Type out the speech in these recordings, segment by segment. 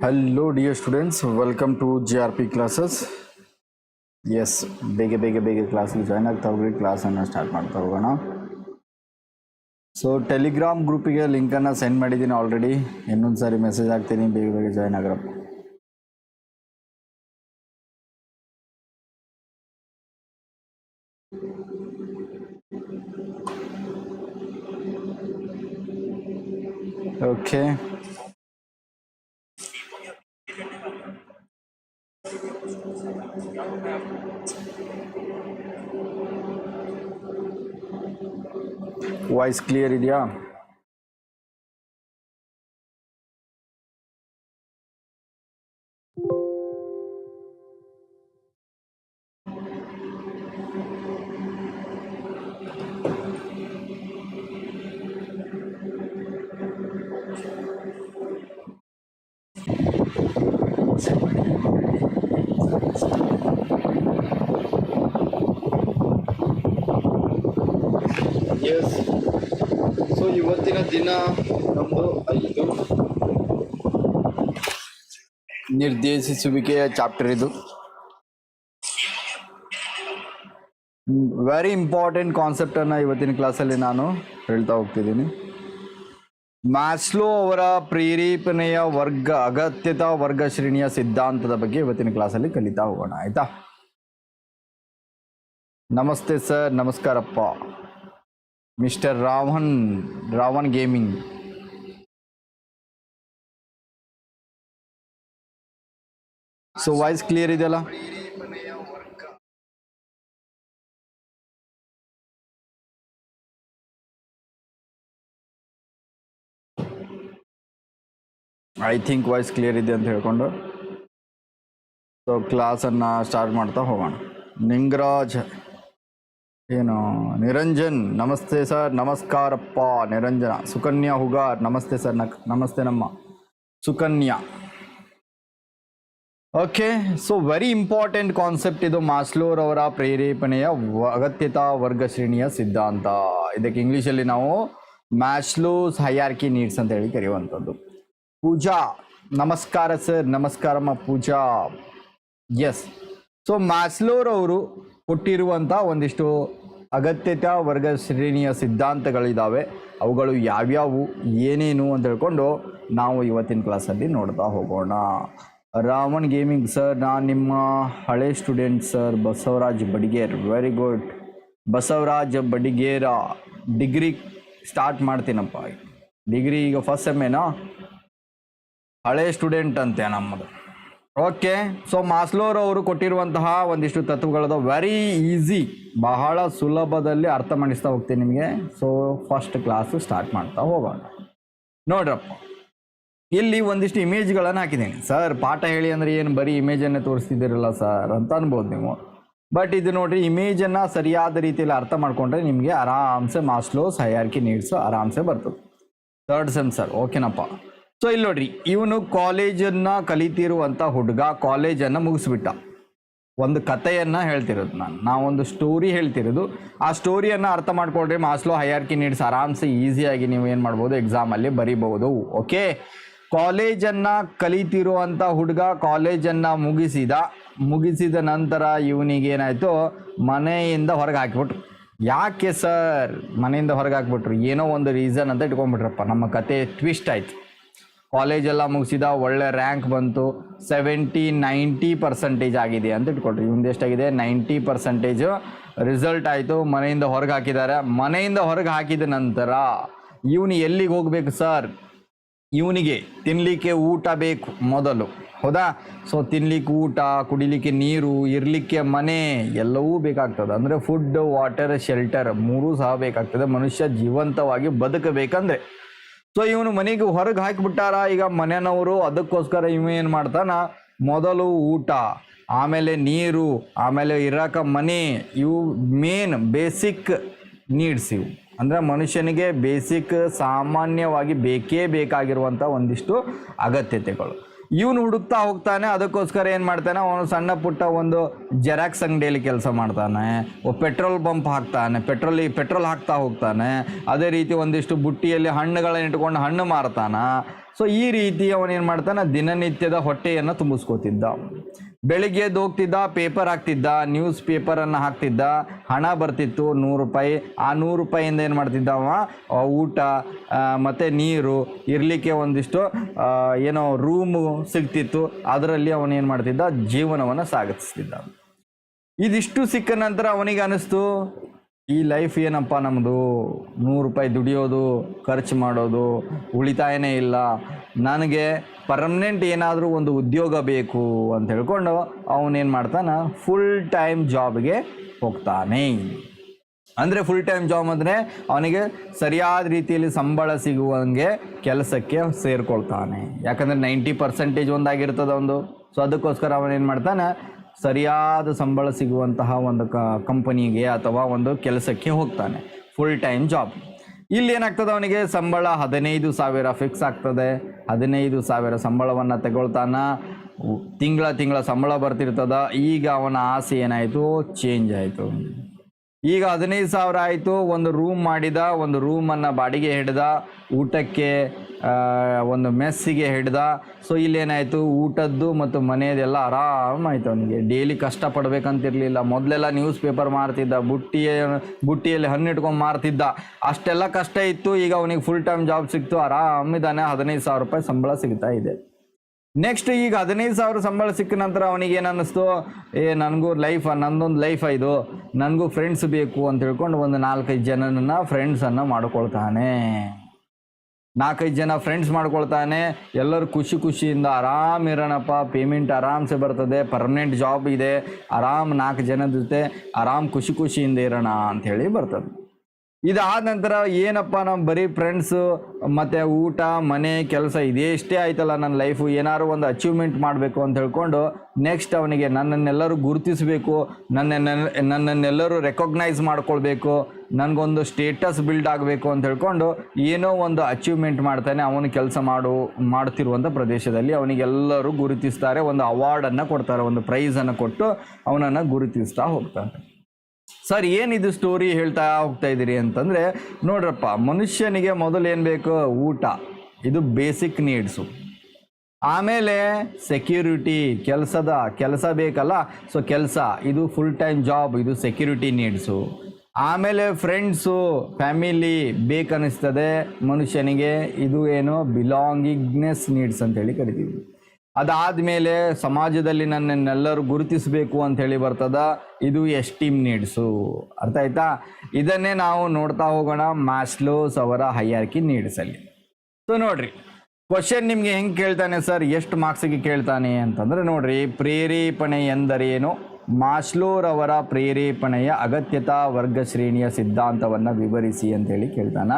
Hello dear students welcome to G R P classes yes ಬೇಗ ಬೇಗ ಬೇಗ ಕ್ಲಾಸಿಗೆ ಜಾಯ್ನ್ ಆಗ್ತಾ ಹೋಗ್ರಿ ಕ್ಲಾಸನ್ನು ಸ್ಟಾರ್ಟ್ ಮಾಡ್ತಾ ಹೋಗೋಣ ಸೊ ಟೆಲಿಗ್ರಾಮ್ ಗ್ರೂಪಿಗೆ ಲಿಂಕನ್ನು ಸೆಂಡ್ ಮಾಡಿದ್ದೀನಿ ಆಲ್ರೆಡಿ ಇನ್ನೊಂದು ಸಾರಿ ಮೆಸೇಜ್ ಹಾಕ್ತೀನಿ ಬೇಗ ಬೇಗ ಜಾಯ್ನ್ ಆಗ್ರಪ್ಪ ಓಕೆ ವಾಯ್ಸ್ ಕ್ಲಿಯರ್ ಇದೆಯಾ ಎಸ್ ಸೊ ಇವತ್ತಿನ ದಿನ ನಮ್ಮದು ಐದು. ನಿರ್ದೇಶಿಸುವಿಕೆಯ ಚಾಪ್ಟರ್ ಇದು. ವೆರಿ ಇಂಪಾರ್ಟೆಂಟ್ ಕಾನ್ಸೆಪ್ಟನ್ನು ಇವತ್ತಿನ ಕ್ಲಾಸಲ್ಲಿ ನಾನು ಹೇಳ್ತಾ ಹೋಗ್ತಿದ್ದೀನಿ. ಮ್ಯಾಸ್ಲೋ ಅವರ ಪ್ರೇರೇಪಣೆಯ ವರ್ಗ, ಅಗತ್ಯತಾ ವರ್ಗ ಶ್ರೇಣಿಯ ಸಿದ್ಧಾಂತದ ಬಗ್ಗೆ ಇವತ್ತಿನ ಕ್ಲಾಸಲ್ಲಿ ಕಲಿತಾ ಹೋಗೋಣ, ಆಯಿತಾ? ನಮಸ್ತೆ sir, ನಮಸ್ಕಾರಪ್ಪ. Mister Ravan Ravan gaming so voice clear ಇದೆಯಲ್ಲ ಐ ಥಿಂಕ್ ವಾಯ್ಸ್ ಕ್ಲಿಯರ್ ಇದೆ ಅಂತ ಹೇಳ್ಕೊಂಡು ಸೊ ಕ್ಲಾಸನ್ನು ಸ್ಟಾರ್ಟ್ ಮಾಡ್ತಾ ಹೋಗೋಣ ನಿಂಗರಾಜ್ ಏನು, ನಿರಂಜನ್, ನಮಸ್ತೆ ಸರ್, ನಮಸ್ಕಾರಪ್ಪ, ನಿರಂಜನ. ಸುಕನ್ಯಾ ಹುಗಾರ್, ನಮಸ್ತೆ ಸರ್, ನಕ್, ನಮಸ್ತೆ ನಮ್ಮ Sukanya. Okay, so very important concept ಇದು ಮಾಸ್ಲೋರ್ ಅವರ ಪ್ರೇರೇಪಣೆಯ ಅಗತ್ಯತಾ ವರ್ಗ ಶ್ರೇಣಿಯ ಸಿದ್ಧಾಂತ. ಇದಕ್ಕೆ ಇಂಗ್ಲೀಷಲ್ಲಿ ನಾವು ಮ್ಯಾಸ್ಲೋಸ್ ಹೈಯಾರ್ಕಿ ನೀಡ್ಸ್ ಅಂತ ಹೇಳಿ ಕರೆಯುವಂಥದ್ದು. ಪೂಜಾ, ನಮಸ್ಕಾರ ಸರ್, ನಮಸ್ಕಾರಮ್ಮ ಪೂಜಾ. ಎಸ್ ಸೊ ಮ್ಯಾಸ್ಲೋರ್ ಅವರು ಕೊಟ್ಟಿರುವಂಥ ಒಂದಿಷ್ಟು ಅಗತ್ಯತಾ ವರ್ಗ ಶ್ರೇಣಿಯ ಸಿದ್ಧಾಂತಗಳಿದ್ದಾವೆ ಅವುಗಳು ಯಾವ್ಯಾವು, ಏನೇನು ಅಂತ ಹೇಳ್ಕೊಂಡು ನಾವು ಇವತ್ತಿನ ಕ್ಲಾಸಲ್ಲಿ ನೋಡ್ತಾ ಹೋಗೋಣ. ರಾವಣ್ ಗೇಮಿಂಗ್ ಸರ್, ನಾನು ನಿಮ್ಮ ಹಳೆ student sir Basavaraj Badiger. Very good. Basavaraj Badigera, degree start ಮಾಡ್ತೀನಪ್ಪ. Degree ಈಗ ಫಸ್ಟ್ ಸೆಮ್ಮೇನಾ ಹಳೆ ಸ್ಟೂಡೆಂಟ್ ಅಂತೆ ನಮ್ಮದು. ಓಕೆ ಸೊ ಮಾಸ್ಲೋರ್ ಅವರು ಕೊಟ್ಟಿರುವಂತಹ ಒಂದಿಷ್ಟು ತತ್ವಗಳದ ವೆರಿ ಈಸಿ ಬಹಳ ಸುಲಭದಲ್ಲಿ ಅರ್ಥ ಮಾಡಿಸ್ತಾ ಹೋಗ್ತೀನಿ ನಿಮಗೆ. ಸೊ ಫಸ್ಟ್ ಕ್ಲಾಸ್ ಸ್ಟಾರ್ಟ್ ಮಾಡ್ತಾ ಹೋಗೋಣ. ನೋಡ್ರಪ್ಪ, ಇಲ್ಲಿ ಒಂದಿಷ್ಟು ಇಮೇಜ್ಗಳನ್ನು ಹಾಕಿದ್ದೀನಿ. ಸರ್ ಪಾಠ ಹೇಳಿ ಅಂದರೆ ಏನು ಬರೀ ಇಮೇಜನ್ನೇ ತೋರಿಸ್ತಿದ್ದೀರಲ್ಲ ಸರ್ ಅಂತ ಅನ್ಬೋದು ನೀವು. ಬಟ್ ಇದು ನೋಡಿರಿ ಇಮೇಜನ್ನು ಸರಿಯಾದ ರೀತಿಯಲ್ಲಿ ಅರ್ಥ ಮಾಡ್ಕೊಂಡ್ರೆ ನಿಮಗೆ ಆರಾಮ್ಸೆ ಮಾಸ್ಲೋಸ್ ಹೈಯಾರ್ಕಿ ನೀಡ್ಸು ಆರಾಮ್ಸೆ ಬರ್ತದೆ. ಥರ್ಡ್ ಸೆಮ್ ಸರ್ ಓಕೆನಪ್ಪ ಸೊ ಇಲ್ಲಿ ನೋಡ್ರಿ, ಇವನು ಕಾಲೇಜನ್ನ ಕಲಿತಿರುವಂಥ ಹುಡುಗ, ಕಾಲೇಜನ್ನು ಮುಗಿಸ್ಬಿಟ್ಟ. ಒಂದು ಕಥೆಯನ್ನ ಹೇಳ್ತಿರೋದು ನಾನು. ನಾವೊಂದು ಸ್ಟೋರಿ ಹೇಳ್ತಿರೋದು. ಆ ಸ್ಟೋರಿಯನ್ನು ಅರ್ಥ ಮಾಡ್ಕೊಳ್ರಿ ಮಾಸ್ಲೋ ಹೈಯಾರ್ಕಿ ನೀಡ್ಸ್ ಆರಾಮ್ಸೆ ಈಸಿಯಾಗಿ ನೀವು ಏನು ಮಾಡ್ಬೋದು ಎಕ್ಸಾಮಲ್ಲಿ ಬರಿಬಹುದು ಓಕೆ ಕಾಲೇಜನ್ನ ಕಲಿತಿರುವಂಥ ಹುಡುಗ, ಕಾಲೇಜನ್ನ ಮುಗಿಸಿದ ಮುಗಿಸಿದ ನಂತರ ಇವನಿಗೆ ಏನಾಯ್ತು? ಮನೆಯಿಂದ ಹೊರಗೆ ಹಾಕಿಬಿಟ್ರು. ಯಾಕೆ ಸರ್ ಮನೆಯಿಂದ ಹೊರಗೆ ಹಾಕ್ಬಿಟ್ರು? ಏನೋ ಒಂದು ರೀಸನ್ ಅಂತ ಇಟ್ಕೊಂಡ್ಬಿಟ್ರಪ್ಪ, ನಮ್ಮ ಕತೆ ಟ್ವಿಸ್ಟ್ ಆಯ್ತು. ಕಾಲೇಜೆಲ್ಲ ಮುಗಿಸಿದ ಒಳ್ಳೆ ರ್ಯಾಂಕ್ ಬಂತು. ಸೆವೆಂಟಿ ನೈಂಟಿ ಪರ್ಸೆಂಟೇಜ್ ಆಗಿದೆ ಅಂತ ಇಟ್ಕೊಳ್ರಿ. ಇವಂದು ಎಷ್ಟಾಗಿದೆ ನೈಂಟಿ ಪರ್ಸೆಂಟೇಜು ರಿಸಲ್ಟ್ ಆಯಿತು. ಮನೆಯಿಂದ ಹೊರಗೆ ಹಾಕಿದ್ದಾರೆ. ಮನೆಯಿಂದ ಹೊರಗೆ ಹಾಕಿದ ನಂತರ ಇವನು ಎಲ್ಲಿಗೆ ಹೋಗ್ಬೇಕು ಸರ್ ಇವನಿಗೆ ತಿನ್ನಲಿಕ್ಕೆ ಊಟ ಬೇಕು ಮೊದಲು. ಹೌದಾ? ಸೊ ತಿನ್ಲಿಕ್ಕೆ ಊಟ, ಕುಡಿಲಿಕ್ಕೆ ನೀರು, ಇರಲಿಕ್ಕೆ ಮನೆ ಎಲ್ಲವೂ ಬೇಕಾಗ್ತದೆ. ಅಂದರೆ ಫುಡ್ ವಾಟರ್ ಶೆಲ್ಟರ್ ಮೂರೂ ಸಹ ಬೇಕಾಗ್ತದೆ. ಮನುಷ್ಯ ಜೀವಂತವಾಗಿ ಬದುಕಬೇಕಂದ್ರೆ. ಸೊ ಇವನು ಮನೆಗೆ ಹೊರಗೆ ಹಾಕಿಬಿಟ್ಟಾರ. ಈಗ ಮನೆಯವರು ಅದಕ್ಕೋಸ್ಕರ ಇವ ಏನು ಮಾಡ್ತಾನ? ಮೊದಲು ಊಟ, ಆಮೇಲೆ ನೀರು, ಆಮೇಲೆ ಇರಾಕ ಮನೆ, ಇವು ಮೇನ್ ಬೇಸಿಕ್ ನೀಡ್ಸ್ ಇವು. ಅಂದರೆ ಮನುಷ್ಯನಿಗೆ ಬೇಸಿಕ್ ಸಾಮಾನ್ಯವಾಗಿ ಬೇಕೇ ಬೇಕಾಗಿರುವಂಥ ಒಂದಿಷ್ಟು ಅಗತ್ಯತೆಗಳು. ಇವನು ಹುಡುಕ್ತಾ ಹೋಗ್ತಾನೆ, ಅದಕ್ಕೋಸ್ಕರ ಏನು ಮಾಡ್ತಾನೆ, ಅವನು ಸಣ್ಣ ಪುಟ್ಟ ಒಂದು ಜೆರಾಕ್ಸ್ ಅಂಗಡಿಯಲ್ಲಿ ಕೆಲಸ ಮಾಡ್ತಾನೆ ಪೆಟ್ರೋಲ್ ಪಂಪ್ ಹಾಕ್ತಾನೆ, ಪೆಟ್ರೋಲ್ ಪೆಟ್ರೋಲ್ ಹಾಕ್ತಾ ಹೋಗ್ತಾನೆ, ಅದೇ ರೀತಿ ಒಂದಿಷ್ಟು ಬುಟ್ಟಿಯಲ್ಲಿ ಹಣ್ಣುಗಳನ್ನ ಇಟ್ಕೊಂಡು ಹಣ್ಣು ಮಾರ್ತಾನ. ಸೊ ಈ ರೀತಿ ಅವನೇನು ಮಾಡ್ತಾನೆ, ದಿನನಿತ್ಯದ ಹೊಟ್ಟೆಯನ್ನು ತುಂಬಿಸ್ಕೋತಿದ್ದ. ಬೆಳಿಗ್ಗೆ ಹೋಗ್ತಿದ್ದ ಪೇಪರ್ ಹಾಕ್ತಿದ್ದ ನ್ಯೂಸ್ ಪೇಪರನ್ನು ಹಾಕ್ತಿದ್ದ, ಹಣ ಬರ್ತಿತ್ತು ನೂರು ರೂಪಾಯಿ. ಆ ನೂರು ರೂಪಾಯಿಂದ ಏನು ಮಾಡ್ತಿದ್ದ ಅವ? ಊಟ ಮತ್ತು ನೀರು ಇರಲಿಕ್ಕೆ ಒಂದಿಷ್ಟು ಏನೋ ರೂಮು ಸಿಗ್ತಿತ್ತು. ಅದರಲ್ಲಿ ಅವನು ಏನು ಮಾಡ್ತಿದ್ದ? ಜೀವನವನ್ನು ಸಾಗಿಸ್ತಿದ್ದ ಇದಿಷ್ಟು ಸಿಕ್ಕ ನಂತರ ಅವನಿಗೆ ಅನಿಸ್ತು ಈ ಲೈಫ್ ಏನಪ್ಪ ನಮ್ಮದು ನೂರು ರೂಪಾಯಿ ದುಡಿಯೋದು, ಖರ್ಚು ಮಾಡೋದು, ಉಳಿತಾಯನೇ ಇಲ್ಲ. ನನಗೆ ಪರ್ಮನೆಂಟ್ ಏನಾದರೂ ಒಂದು ಉದ್ಯೋಗ ಬೇಕು ಅಂತ ಹೇಳ್ಕೊಂಡು ಅವನೇನು ಮಾಡ್ತಾನೆ? ಫುಲ್ ಟೈಮ್ ಜಾಬ್ಗೆ ಹೋಗ್ತಾನೆ. ಅಂದರೆ ಫುಲ್ ಟೈಮ್ ಜಾಬ್ ಅಂದರೆ ಅವನಿಗೆ ಸರಿಯಾದ ರೀತಿಯಲ್ಲಿ ಸಂಬಳ ಸಿಗುವಂಗೆ ಕೆಲಸಕ್ಕೆ ಸೇರ್ಕೊಳ್ತಾನೆ. ಯಾಕಂದರೆ ನೈಂಟಿ ಪರ್ಸೆಂಟೇಜ್ ಒಂದಾಗಿರ್ತದೆ ಒಂದು. ಸೊ ಅದಕ್ಕೋಸ್ಕರ ಅವನೇನು ಮಾಡ್ತಾನೆ? ಸರಿಯಾದ ಸಂಬಳ ಸಿಗುವಂತಹ ಒಂದು ಕ, ಕಂಪನಿಗೆ ಅಥವಾ ಒಂದು ಕೆಲಸಕ್ಕೆ ಹೋಗ್ತಾನೆ. ಫುಲ್ ಟೈಮ್ ಜಾಬ್ ಇಲ್ಲಿ ಏನಾಗ್ತದೆ ಅವನಿಗೆ? ಸಂಬಳ ಹದಿನೈದು ಸಾವಿರ ಫಿಕ್ಸ್ ಆಗ್ತದೆ. ಹದಿನೈದು ಸಾವಿರ ಸಂಬಳವನ್ನು ತಗೊಳ್ತಾನ. ತಿಂಗಳ ತಿಂಗಳ ಸಂಬಳ ಬರ್ತಿರ್ತದ. ಈಗ ಅವನ ಆಸೆ ಏನಾಯಿತು? ಚೇಂಜ್ ಆಯಿತು. ಈಗ ಹದಿನೈದು ಸಾವಿರ ಆಯಿತು. ಒಂದು ರೂಮ್ ಮಾಡಿದ, ಒಂದು ರೂಮನ್ನು ಬಾಡಿಗೆ ಹಿಡ್ದ, ಊಟಕ್ಕೆ ಒಂದು ಮೆಸ್ಸಿಗೆ ಹಿಡ್ದ. ಸೊ ಇಲ್ಲೇನಾಯಿತು? ಊಟದ್ದು ಮತ್ತು ಮನೆಯದೆಲ್ಲ ಆರಾಮಾಯಿತು ಅವನಿಗೆ. ಡೈಲಿ ಕಷ್ಟಪಡ್ಬೇಕಂತಿರಲಿಲ್ಲ. ಮೊದಲೆಲ್ಲ ನ್ಯೂಸ್ ಪೇಪರ್ ಮಾರ್ತಿದ್ದ, ಬುಟ್ಟಿಯ, ಬುಟ್ಟಿಯಲ್ಲಿ ಹಣ್ಣು ಇಟ್ಕೊಂಡು ಮಾರ್ತಿದ್ದ. ಅಷ್ಟೆಲ್ಲ ಕಷ್ಟ ಇತ್ತು. ಈಗ ಅವನಿಗೆ ಫುಲ್ ಟೈಮ್ ಜಾಬ್ ಸಿಕ್ತು ಆರಾಮಿದ್ದಾನೆ ಹದಿನೈದು ಸಾವಿರ ರೂಪಾಯಿ ಸಂಬಳ ಸಿಗ್ತಾ ಇದೆ. ನೆಕ್ಸ್ಟ್ ಈಗ ಹದಿನೈದು ಸಾವಿರ ಸಂಬಳ ಸಿಕ್ಕ ನಂತರ ಅವನಿಗೆ ಏನು ಅನ್ನಿಸ್ತು? ಏ, ನನಗೂ ಲೈಫ್ ನಂದೊಂದು ಲೈಫ್ ಇದು. ನನಗೂ ಫ್ರೆಂಡ್ಸ್ ಬೇಕು ಅಂತ ಹೇಳ್ಕೊಂಡು ಒಂದು ನಾಲ್ಕೈದು ಜನನನ್ನು ಫ್ರೆಂಡ್ಸನ್ನು ಮಾಡ್ಕೊಳ್ತಾನೆ. ನಾಲ್ಕೈದು ಜನ ಫ್ರೆಂಡ್ಸ್ ಮಾಡ್ಕೊಳ್ತಾನೆ. ಎಲ್ಲರೂ ಖುಷಿ ಖುಷಿಯಿಂದ ಆರಾಮ್ ಇರೋಣಪ್ಪ. ಪೇಮೆಂಟ್ ಆರಾಮ್ಸೆ ಬರ್ತದೆ. ಪರ್ಮನೆಂಟ್ ಜಾಬ್ ಇದೆ. ಆರಾಮ್ ನಾಲ್ಕು ಜನದ ಜೊತೆ ಆರಾಮ್ ಖುಷಿ ಖುಷಿಯಿಂದ ಇರೋಣ ಅಂಥೇಳಿ ಬರ್ತದೆ. ಇದಾದ ನಂತರ ಏನಪ್ಪ ನಮ್ಮ ಬರೀ ಫ್ರೆಂಡ್ಸು ಮತ್ತು ಊಟ, ಮನೆ, ಕೆಲಸ ಇದೇಷ್ಟೇ ಆಯ್ತಲ್ಲ ನನ್ನ ಲೈಫು ಏನಾದ್ರು ಒಂದು ಅಚೀವ್ಮೆಂಟ್ ಮಾಡಬೇಕು ಅಂತ ಹೇಳ್ಕೊಂಡು ನೆಕ್ಸ್ಟ್ ಅವನಿಗೆ ನನ್ನನ್ನೆಲ್ಲರೂ ಗುರುತಿಸಬೇಕು, ನನ್ನ ನನ್ನನ್ನೆಲ್ಲರೂ ರೆಕಗ್ನೈಸ್ ಮಾಡ್ಕೊಳ್ಬೇಕು, ನನಗೊಂದು ಸ್ಟೇಟಸ್ ಬಿಲ್ಡ್ ಆಗಬೇಕು ಅಂತ ಹೇಳ್ಕೊಂಡು ಏನೋ ಒಂದು ಅಚೀವ್ಮೆಂಟ್ ಮಾಡ್ತಾನೆ ಅವನು ಕೆಲಸ ಮಾಡು ಮಾಡ್ತಿರುವಂಥ ಪ್ರದೇಶದಲ್ಲಿ ಅವನಿಗೆಲ್ಲರೂ ಗುರುತಿಸ್ತಾರೆ, ಒಂದು ಅವಾರ್ಡನ್ನು ಕೊಡ್ತಾರೆ, ಒಂದು ಪ್ರೈಸನ್ನು ಕೊಟ್ಟು ಅವನನ್ನು ಗುರುತಿಸ್ತಾ ಹೋಗ್ತಾರೆ ಸರ್, ಏನಿದು ಸ್ಟೋರಿ ಹೇಳ್ತಾ ಹೋಗ್ತಾ ಇದ್ದೀರಿ? ಅಂತಂದರೆ, ನೋಡ್ರಪ್ಪ, ಮನುಷ್ಯನಿಗೆ ಮೊದಲು ಏನು ಬೇಕು? ಊಟ. ಇದು ಬೇಸಿಕ್ ನೀಡ್ಸು ಆಮೇಲೆ ಸೆಕ್ಯೂರಿಟಿ ಕೆಲಸದ, ಕೆಲಸ ಬೇಕಲ್ಲ? ಸೊ, ಕೆಲಸ. ಇದು ಫುಲ್ ಟೈಮ್ ಜಾಬ್ ಇದು ಸೆಕ್ಯೂರಿಟಿ ನೀಡ್ಸು ಆಮೇಲೆ ಫ್ರೆಂಡ್ಸು ಫ್ಯಾಮಿಲಿ ಬೇಕನ್ನಿಸ್ತದೆ ಮನುಷ್ಯನಿಗೆ. ಇದು ಏನು? ಬಿಲಾಂಗಿಂಗ್ನೆಸ್ ನೀಡ್ಸ್ ಅಂತೇಳಿ ಕರಿತೀವಿ. ಅದಾದಮೇಲೆ ಸಮಾಜದಲ್ಲಿ ನನ್ನನ್ನೆಲ್ಲರೂ ಗುರುತಿಸಬೇಕು ಅಂತ ಹೇಳಿ ಬರ್ತದ, ಇದು ಎಸ್ಟೀಮ್ ನೀಡ್ಸು. ಅರ್ಥ ಆಯ್ತಾ? ಇದನ್ನೇ ನಾವು ನೋಡ್ತಾ ಹೋಗೋಣ ಮ್ಯಾಸ್ಲೋಸ್ ಅವರ ಹೈಯಾರ್ಕಿ ನೀಡ್ಸಲ್ಲಿ. ಸೊ ನೋಡ್ರಿ ಕ್ವಶನ್ ನಿಮಗೆ ಹೆಂಗೆ ಕೇಳ್ತಾನೆ ಸರ್? ಎಷ್ಟು ಮಾರ್ಕ್ಸಿಗೆ ಕೇಳ್ತಾನೆ ಅಂತಂದ್ರೆ ನೋಡ್ರಿ, ಪ್ರೇರೇಪಣೆ ಎಂದರೇನು? ಮಾಸ್ಲೋರವರ ಪ್ರೇರೇಪಣೆಯ ಅಗತ್ಯತಾ ವರ್ಗ ಶ್ರೇಣಿಯ ಸಿದ್ಧಾಂತವನ್ನು ವಿವರಿಸಿ ಅಂತೇಳಿ ಕೇಳ್ತಾನ.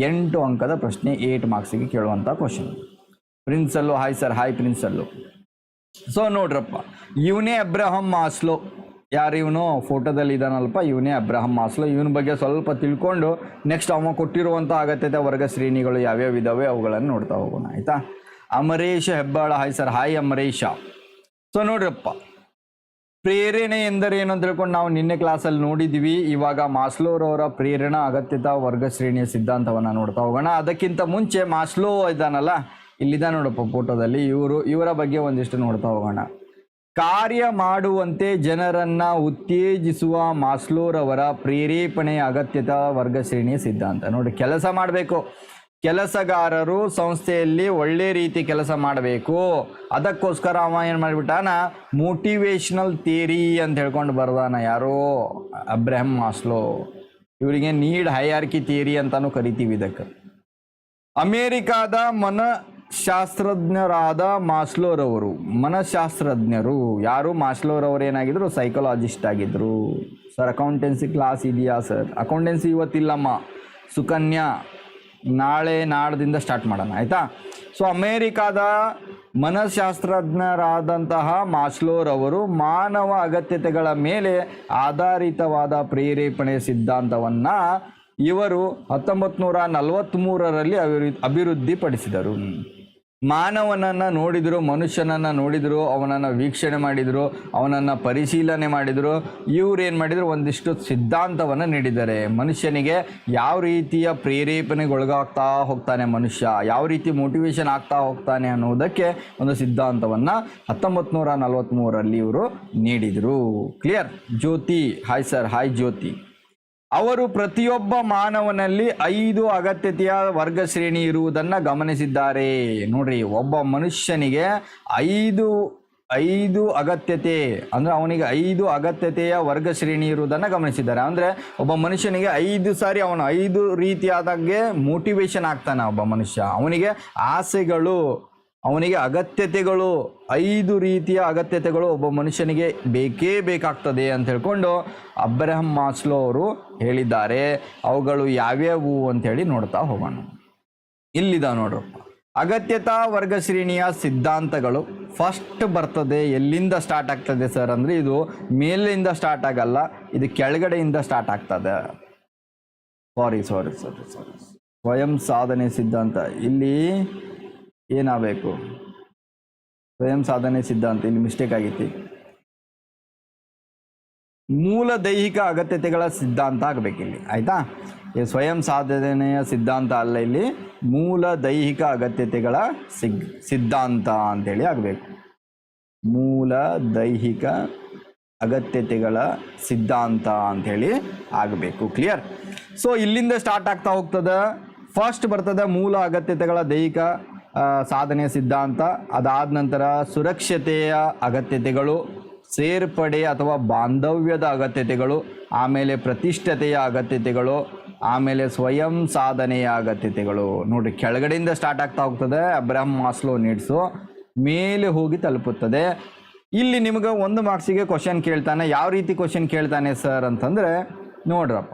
ಎಂಟು ಅಂಕದ ಪ್ರಶ್ನೆ ಏಟ್ ಮಾರ್ಕ್ಸಿಗೆ ಕೇಳುವಂಥ ಕ್ವಶನ್ ಪ್ರಿನ್ಸಲ್ಲು, ಹಾಯ್ ಸರ್, ಹಾಯ್ ಪ್ರಿನ್ಸಲ್ಲು. ಸೊ ನೋಡ್ರಪ್ಪ, ಇವನೇ ಅಬ್ರಹಂ ಮಾಸ್ಲೋ. ಯಾರು ಇವನು? ಫೋಟೋದಲ್ಲಿ ಇದಾನಲ್ಪ ಇವನೇ ಅಬ್ರಹಂ ಮಾಸ್ಲೋ. ಇವನ ಬಗ್ಗೆ ಸ್ವಲ್ಪ ತಿಳ್ಕೊಂಡು ನೆಕ್ಸ್ಟ್ ಅವ ಕೊಟ್ಟಿರುವಂಥ ಅಗತ್ಯತೆ ವರ್ಗ ಶ್ರೇಣಿಗಳು ಯಾವ್ಯಾವ ಇದಾವೆ ಅವುಗಳನ್ನು ನೋಡ್ತಾ ಹೋಗೋಣ, ಆಯ್ತಾ? Amaresh Hebbal, hi sir, hi Amaresh. So ನೋಡ್ರಪ್ಪ, ಪ್ರೇರಣೆ ಎಂದರೇನು ಅಂತ ತಿಳ್ಕೊಂಡು ನಾವು ನಿನ್ನೆ ಕ್ಲಾಸಲ್ಲಿ ನೋಡಿದ್ವಿ. ಇವಾಗ ಮಾಸ್ಲೋರವರ ಪ್ರೇರಣಾ ಅಗತ್ಯತಾ ವರ್ಗ ಶ್ರೇಣಿಯ ಸಿದ್ಧಾಂತವನ್ನು ನೋಡ್ತಾ ಹೋಗೋಣ. ಅದಕ್ಕಿಂತ ಮುಂಚೆ ಮಾಸ್ಲೋ ಇದ್ದಾನಲ್ಲ ಇಲ್ಲಿದ ನೋಡಪ್ಪ ಫೋಟೋದಲ್ಲಿ ಇವರು, ಇವರ ಬಗ್ಗೆ ಒಂದಿಷ್ಟು ನೋಡ್ತಾ ಹೋಗೋಣ. ಕಾರ್ಯ ಮಾಡುವಂತೆ ಜನರನ್ನ ಉತ್ತೇಜಿಸುವ ಮಾಸ್ಲೋರವರ ಪ್ರೇರೇಪಣೆಯ ಅಗತ್ಯತಾ ವರ್ಗ ಶ್ರೇಣಿಯ ಸಿದ್ಧಾಂತ. ನೋಡಿ, ಕೆಲಸ ಮಾಡಬೇಕು. ಕೆಲಸಗಾರರು ಸಂಸ್ಥೆಯಲ್ಲಿ ಒಳ್ಳೆ ರೀತಿ ಕೆಲಸ ಮಾಡಬೇಕು. ಅದಕ್ಕೋಸ್ಕರ ಅವ ಏನು ಮಾಡಿಬಿಟ್ಟಾನ? ಮೋಟಿವೇಶ್ನಲ್ ಥಿಯರಿ ಅಂತ ಹೇಳ್ಕೊಂಡು ಬರ್ದಾನ ಯಾರೋ ಅಬ್ರಹಮ್ ಮಾಸ್ಲೋ. ಇವರಿಗೆ ನೀಡ್ ಹೈಯಾರ್ಕಿ ಥಿಯರಿ ಅಂತಾನು ಕರಿತೀವಿ ಇದಕ್ಕೆ. ಅಮೇರಿಕಾದ ಮನಃಶಾಸ್ತ್ರಜ್ಞರಾದ ಮಾಸ್ಲೋರವರು, ಮನಃಶಾಸ್ತ್ರಜ್ಞರು. ಯಾರು? ಮಾಸ್ಲೋರವರು ಏನಾಗಿದ್ರು? ಸೈಕಾಲಜಿಸ್ಟ್ ಆಗಿದ್ರು. ಸರ್ ಅಕೌಂಟೆನ್ಸಿ ಕ್ಲಾಸ್ ಇದೆಯಾ ಸರ್ ಅಕೌಂಟೆನ್ಸಿ ಇವತ್ತಿಲ್ಲಮ್ಮ. ಸುಕನ್ಯಾ, ನಾಳೆ ನಾಡದಿಂದ ಸ್ಟಾರ್ಟ್ ಮಾಡೋಣ, ಆಯಿತಾ? ಸೊ ಅಮೇರಿಕಾದ ಮನಃಶಾಸ್ತ್ರಜ್ಞರಾದಂತಹ ಮಾಸ್ಲೋರವರು ಮಾನವ ಅಗತ್ಯತೆಗಳ ಮೇಲೆ ಆಧಾರಿತವಾದ ಪ್ರೇರೇಪಣೆ ಸಿದ್ಧಾಂತವನ್ನು ಇವರು ಹತ್ತೊಂಬತ್ತು ನೂರ ನಲವತ್ತ್ಮೂರರಲ್ಲಿ ಅಭಿವೃದ್ಧಿ ಅಭಿವೃದ್ಧಿಪಡಿಸಿದರು. ಮಾನವನನ್ನ ನೋಡಿದರು, ಮನುಷ್ಯನನ್ನು ನೋಡಿದರು, ಅವನನ್ನು ವೀಕ್ಷಣೆ ಮಾಡಿದರು, ಅವನನ್ನು ಪರಿಶೀಲನೆ ಮಾಡಿದರು ಇವ್ರು ಏನು ಮಾಡಿದ್ರು? ಒಂದಿಷ್ಟು ಸಿದ್ಧಾಂತವನ್ನು ನೀಡಿದ್ದಾರೆ. ಮನುಷ್ಯನಿಗೆ ಯಾವ ರೀತಿಯ ಪ್ರೇರೇಪಣೆಗೊಳಗಾಗ್ತಾ ಹೋಗ್ತಾನೆ ಮನುಷ್ಯ, ಯಾವ ರೀತಿ ಮೋಟಿವೇಶನ್ ಆಗ್ತಾ ಹೋಗ್ತಾನೆ ಅನ್ನೋದಕ್ಕೆ ಒಂದು ಸಿದ್ಧಾಂತವನ್ನು ಹತ್ತೊಂಬತ್ತು ನೂರ ಇವರು ನೀಡಿದರು. Clear Jyoti hi sir hi Jyoti. ಅವರು ಪ್ರತಿಯೊಬ್ಬ ಮಾನವನಲ್ಲಿ ಐದು ಅಗತ್ಯತೆಯ ವರ್ಗ ಶ್ರೇಣಿ ಇರುವುದನ್ನು ಗಮನಿಸಿದ್ದಾರೆ. ನೋಡ್ರಿ, ಒಬ್ಬ ಮನುಷ್ಯನಿಗೆ ಐದು ಐದು ಅಗತ್ಯತೆ, ಅಂದರೆ ಅವನಿಗೆ ಐದು ಅಗತ್ಯತೆಯ ವರ್ಗ ಶ್ರೇಣಿ ಇರುವುದನ್ನು ಗಮನಿಸಿದ್ದಾರೆ. ಅಂದರೆ ಒಬ್ಬ ಮನುಷ್ಯನಿಗೆ ಐದು ಸಾರಿ ಅವನು ಐದು ರೀತಿಯಾದಾಗೆ ಮೋಟಿವೇಶನ್ ಆಗ್ತಾನೆ ಒಬ್ಬ ಮನುಷ್ಯ. ಅವನಿಗೆ ಆಸೆಗಳು ಅವನಿಗೆ ಅಗತ್ಯತೆಗಳು, ಐದು ರೀತಿಯ ಅಗತ್ಯತೆಗಳು ಒಬ್ಬ ಮನುಷ್ಯನಿಗೆ ಬೇಕೇ ಬೇಕಾಗ್ತದೆ ಅಂತ ಹೇಳ್ಕೊಂಡು ಅಬ್ರಹಂ ಮಾಸ್ಲೋ ಅವರು ಹೇಳಿದ್ದಾರೆ. ಅವುಗಳು ಯಾವ್ಯಾವು ಅಂತೇಳಿ ನೋಡ್ತಾ ಹೋಗೋಣ. ಇಲ್ಲಿದ ನೋಡ್ರಪ್ಪ. ಅಗತ್ಯತಾ ವರ್ಗ ಶ್ರೇಣಿಯ ಸಿದ್ಧಾಂತಗಳು ಫಸ್ಟ್ ಬರ್ತದೆ. ಎಲ್ಲಿಂದ ಸ್ಟಾರ್ಟ್ ಆಗ್ತದೆ ಸರ್ ಅಂದರೆ ಇದು ಮೇಲಿಂದ ಸ್ಟಾರ್ಟ್ ಆಗಲ್ಲ, ಇದು ಕೆಳಗಡೆಯಿಂದ ಸ್ಟಾರ್ಟ್ ಆಗ್ತದೆ. ಸಾರಿ ಸಾರಿ ಸಾರಿ ಸಾರಿ ಸ್ವಯಂ ಸಾಧನೆ ಸಿದ್ಧಾಂತ. ಇಲ್ಲಿ ಏನಾಗಬೇಕು? ಸ್ವಯಂ ಸಾಧನೆ ಸಿದ್ಧಾಂತ ಇಲ್ಲಿ ಮಿಸ್ಟೇಕ್ ಆಗೈತಿ. ಮೂಲ ದೈಹಿಕ ಅಗತ್ಯತೆಗಳ ಸಿದ್ಧಾಂತ ಆಗಬೇಕು ಇಲ್ಲಿ, ಆಯ್ತಾ? ಸ್ವಯಂ ಸಾಧನೆಯ ಸಿದ್ಧಾಂತ ಅಲ್ಲ ಇಲ್ಲಿ, ಮೂಲ ದೈಹಿಕ ಅಗತ್ಯತೆಗಳ ಸಿಗ್, ಸಿದ್ಧಾಂತ ಅಂತೇಳಿ ಆಗಬೇಕು. ಮೂಲ ದೈಹಿಕ ಅಗತ್ಯತೆಗಳ ಸಿದ್ಧಾಂತ ಅಂಥೇಳಿ ಆಗಬೇಕು ಕ್ಲಿಯರ್ ಸೊ ಇಲ್ಲಿಂದ ಸ್ಟಾರ್ಟ್ ಆಗ್ತಾ ಹೋಗ್ತದೆ. ಫಸ್ಟ್ ಬರ್ತದೆ ಮೂಲ ಅಗತ್ಯತೆಗಳ ದೈಹಿಕ ಆ, ಸಾಧನೆಯ ಸಿದ್ಧಾಂತ ಅದಾದ ನಂತರ ಸುರಕ್ಷತೆಯ ಅಗತ್ಯತೆಗಳು ಸೇರ್ಪಡೆ ಅಥವಾ ಬಾಂಧವ್ಯದ ಅಗತ್ಯತೆಗಳು ಆಮೇಲೆ ಪ್ರತಿಷ್ಠತೆಯ ಅಗತ್ಯತೆಗಳು ಆಮೇಲೆ ಸ್ವಯಂ ಸಾಧನೆಯ ಅಗತ್ಯತೆಗಳು. ನೋಡಿ ಕೆಳಗಡೆಯಿಂದ ಸ್ಟಾರ್ಟ್ ಆಗ್ತಾ ಹೋಗ್ತದೆ ಅಬ್ರಾಹಂ ಮಾಸ್ಲೋ ನೀಡ್ಸು ಮೇಲೆ ಹೋಗಿ ತಲುಪುತ್ತದೆ. ಇಲ್ಲಿ ನಿಮಗೆ ಒಂದು ಮಾರ್ಕ್ಸಿಗೆ ಕ್ವಶನ್ ಕೇಳ್ತಾನೆ. ಯಾವ ರೀತಿ ಕ್ವಶನ್ ಕೇಳ್ತಾನೆ ಸರ್ ಅಂತಂದರೆ ನೋಡ್ರಪ್ಪ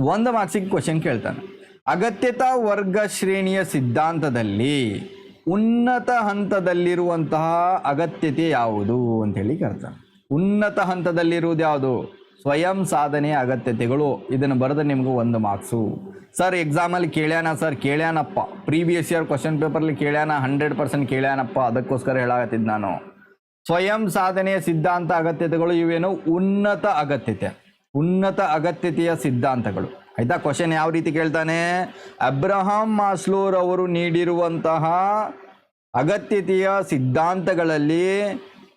ಒಂದು ಮಾರ್ಕ್ಸಿಗೆ ಕ್ವಶನ್ ಕೇಳ್ತಾನೆ. ಅಗತ್ಯತಾ ವರ್ಗ ಶ್ರೇಣಿಯ ಸಿದ್ಧಾಂತದಲ್ಲಿ ಉನ್ನತ ಹಂತದಲ್ಲಿರುವಂತಹ ಅಗತ್ಯತೆ ಯಾವುದು ಅಂತ ಹೇಳಿ ಕೇಳ್ತಾನೆ ಉನ್ನತ ಹಂತದಲ್ಲಿರುವುದು ಯಾವುದು? ಸ್ವಯಂ ಸಾಧನೆಯ ಅಗತ್ಯತೆಗಳು. ಇದನ್ನು ಬರೆದ್ರೆ ನಿಮಗೆ ಒಂದು ಮಾರ್ಕ್ಸು ಸರ್ ಎಕ್ಸಾಮಲ್ಲಿ ಕೇಳ್ಯಾನ ಸರ್ ಕೇಳ್ಯಾನಪ್ಪ. ಪ್ರೀವಿಯಸ್ ಇಯರ್ ಕ್ವಶನ್ ಪೇಪರ್ಲಿ ಕೇಳ್ಯಾನ ಹಂಡ್ರೆಡ್ ಪರ್ಸೆಂಟ್ ಕೇಳ್ಯಾನಪ್ಪ. ಅದಕ್ಕೋಸ್ಕರ ಹೇಳಾಗತ್ತಿದ್ದು ನಾನು. ಸ್ವಯಂ ಸಾಧನೆಯ ಸಿದ್ಧಾಂತ ಅಗತ್ಯತೆಗಳು ಇವೇನು? ಉನ್ನತ ಅಗತ್ಯತೆ. ಉನ್ನತ ಅಗತ್ಯತೆಯ ಸಿದ್ಧಾಂತಗಳು. ಆಯ್ತಾ ಕ್ವಶನ್ ಯಾವ ರೀತಿ ಕೇಳ್ತಾನೆ? ಅಬ್ರಹಾಂ ಮಾಸ್ಲೋರ್ ಅವರು ನೀಡಿರುವಂತಹ ಅಗತ್ಯತೆಯ ಸಿದ್ಧಾಂತಗಳಲ್ಲಿ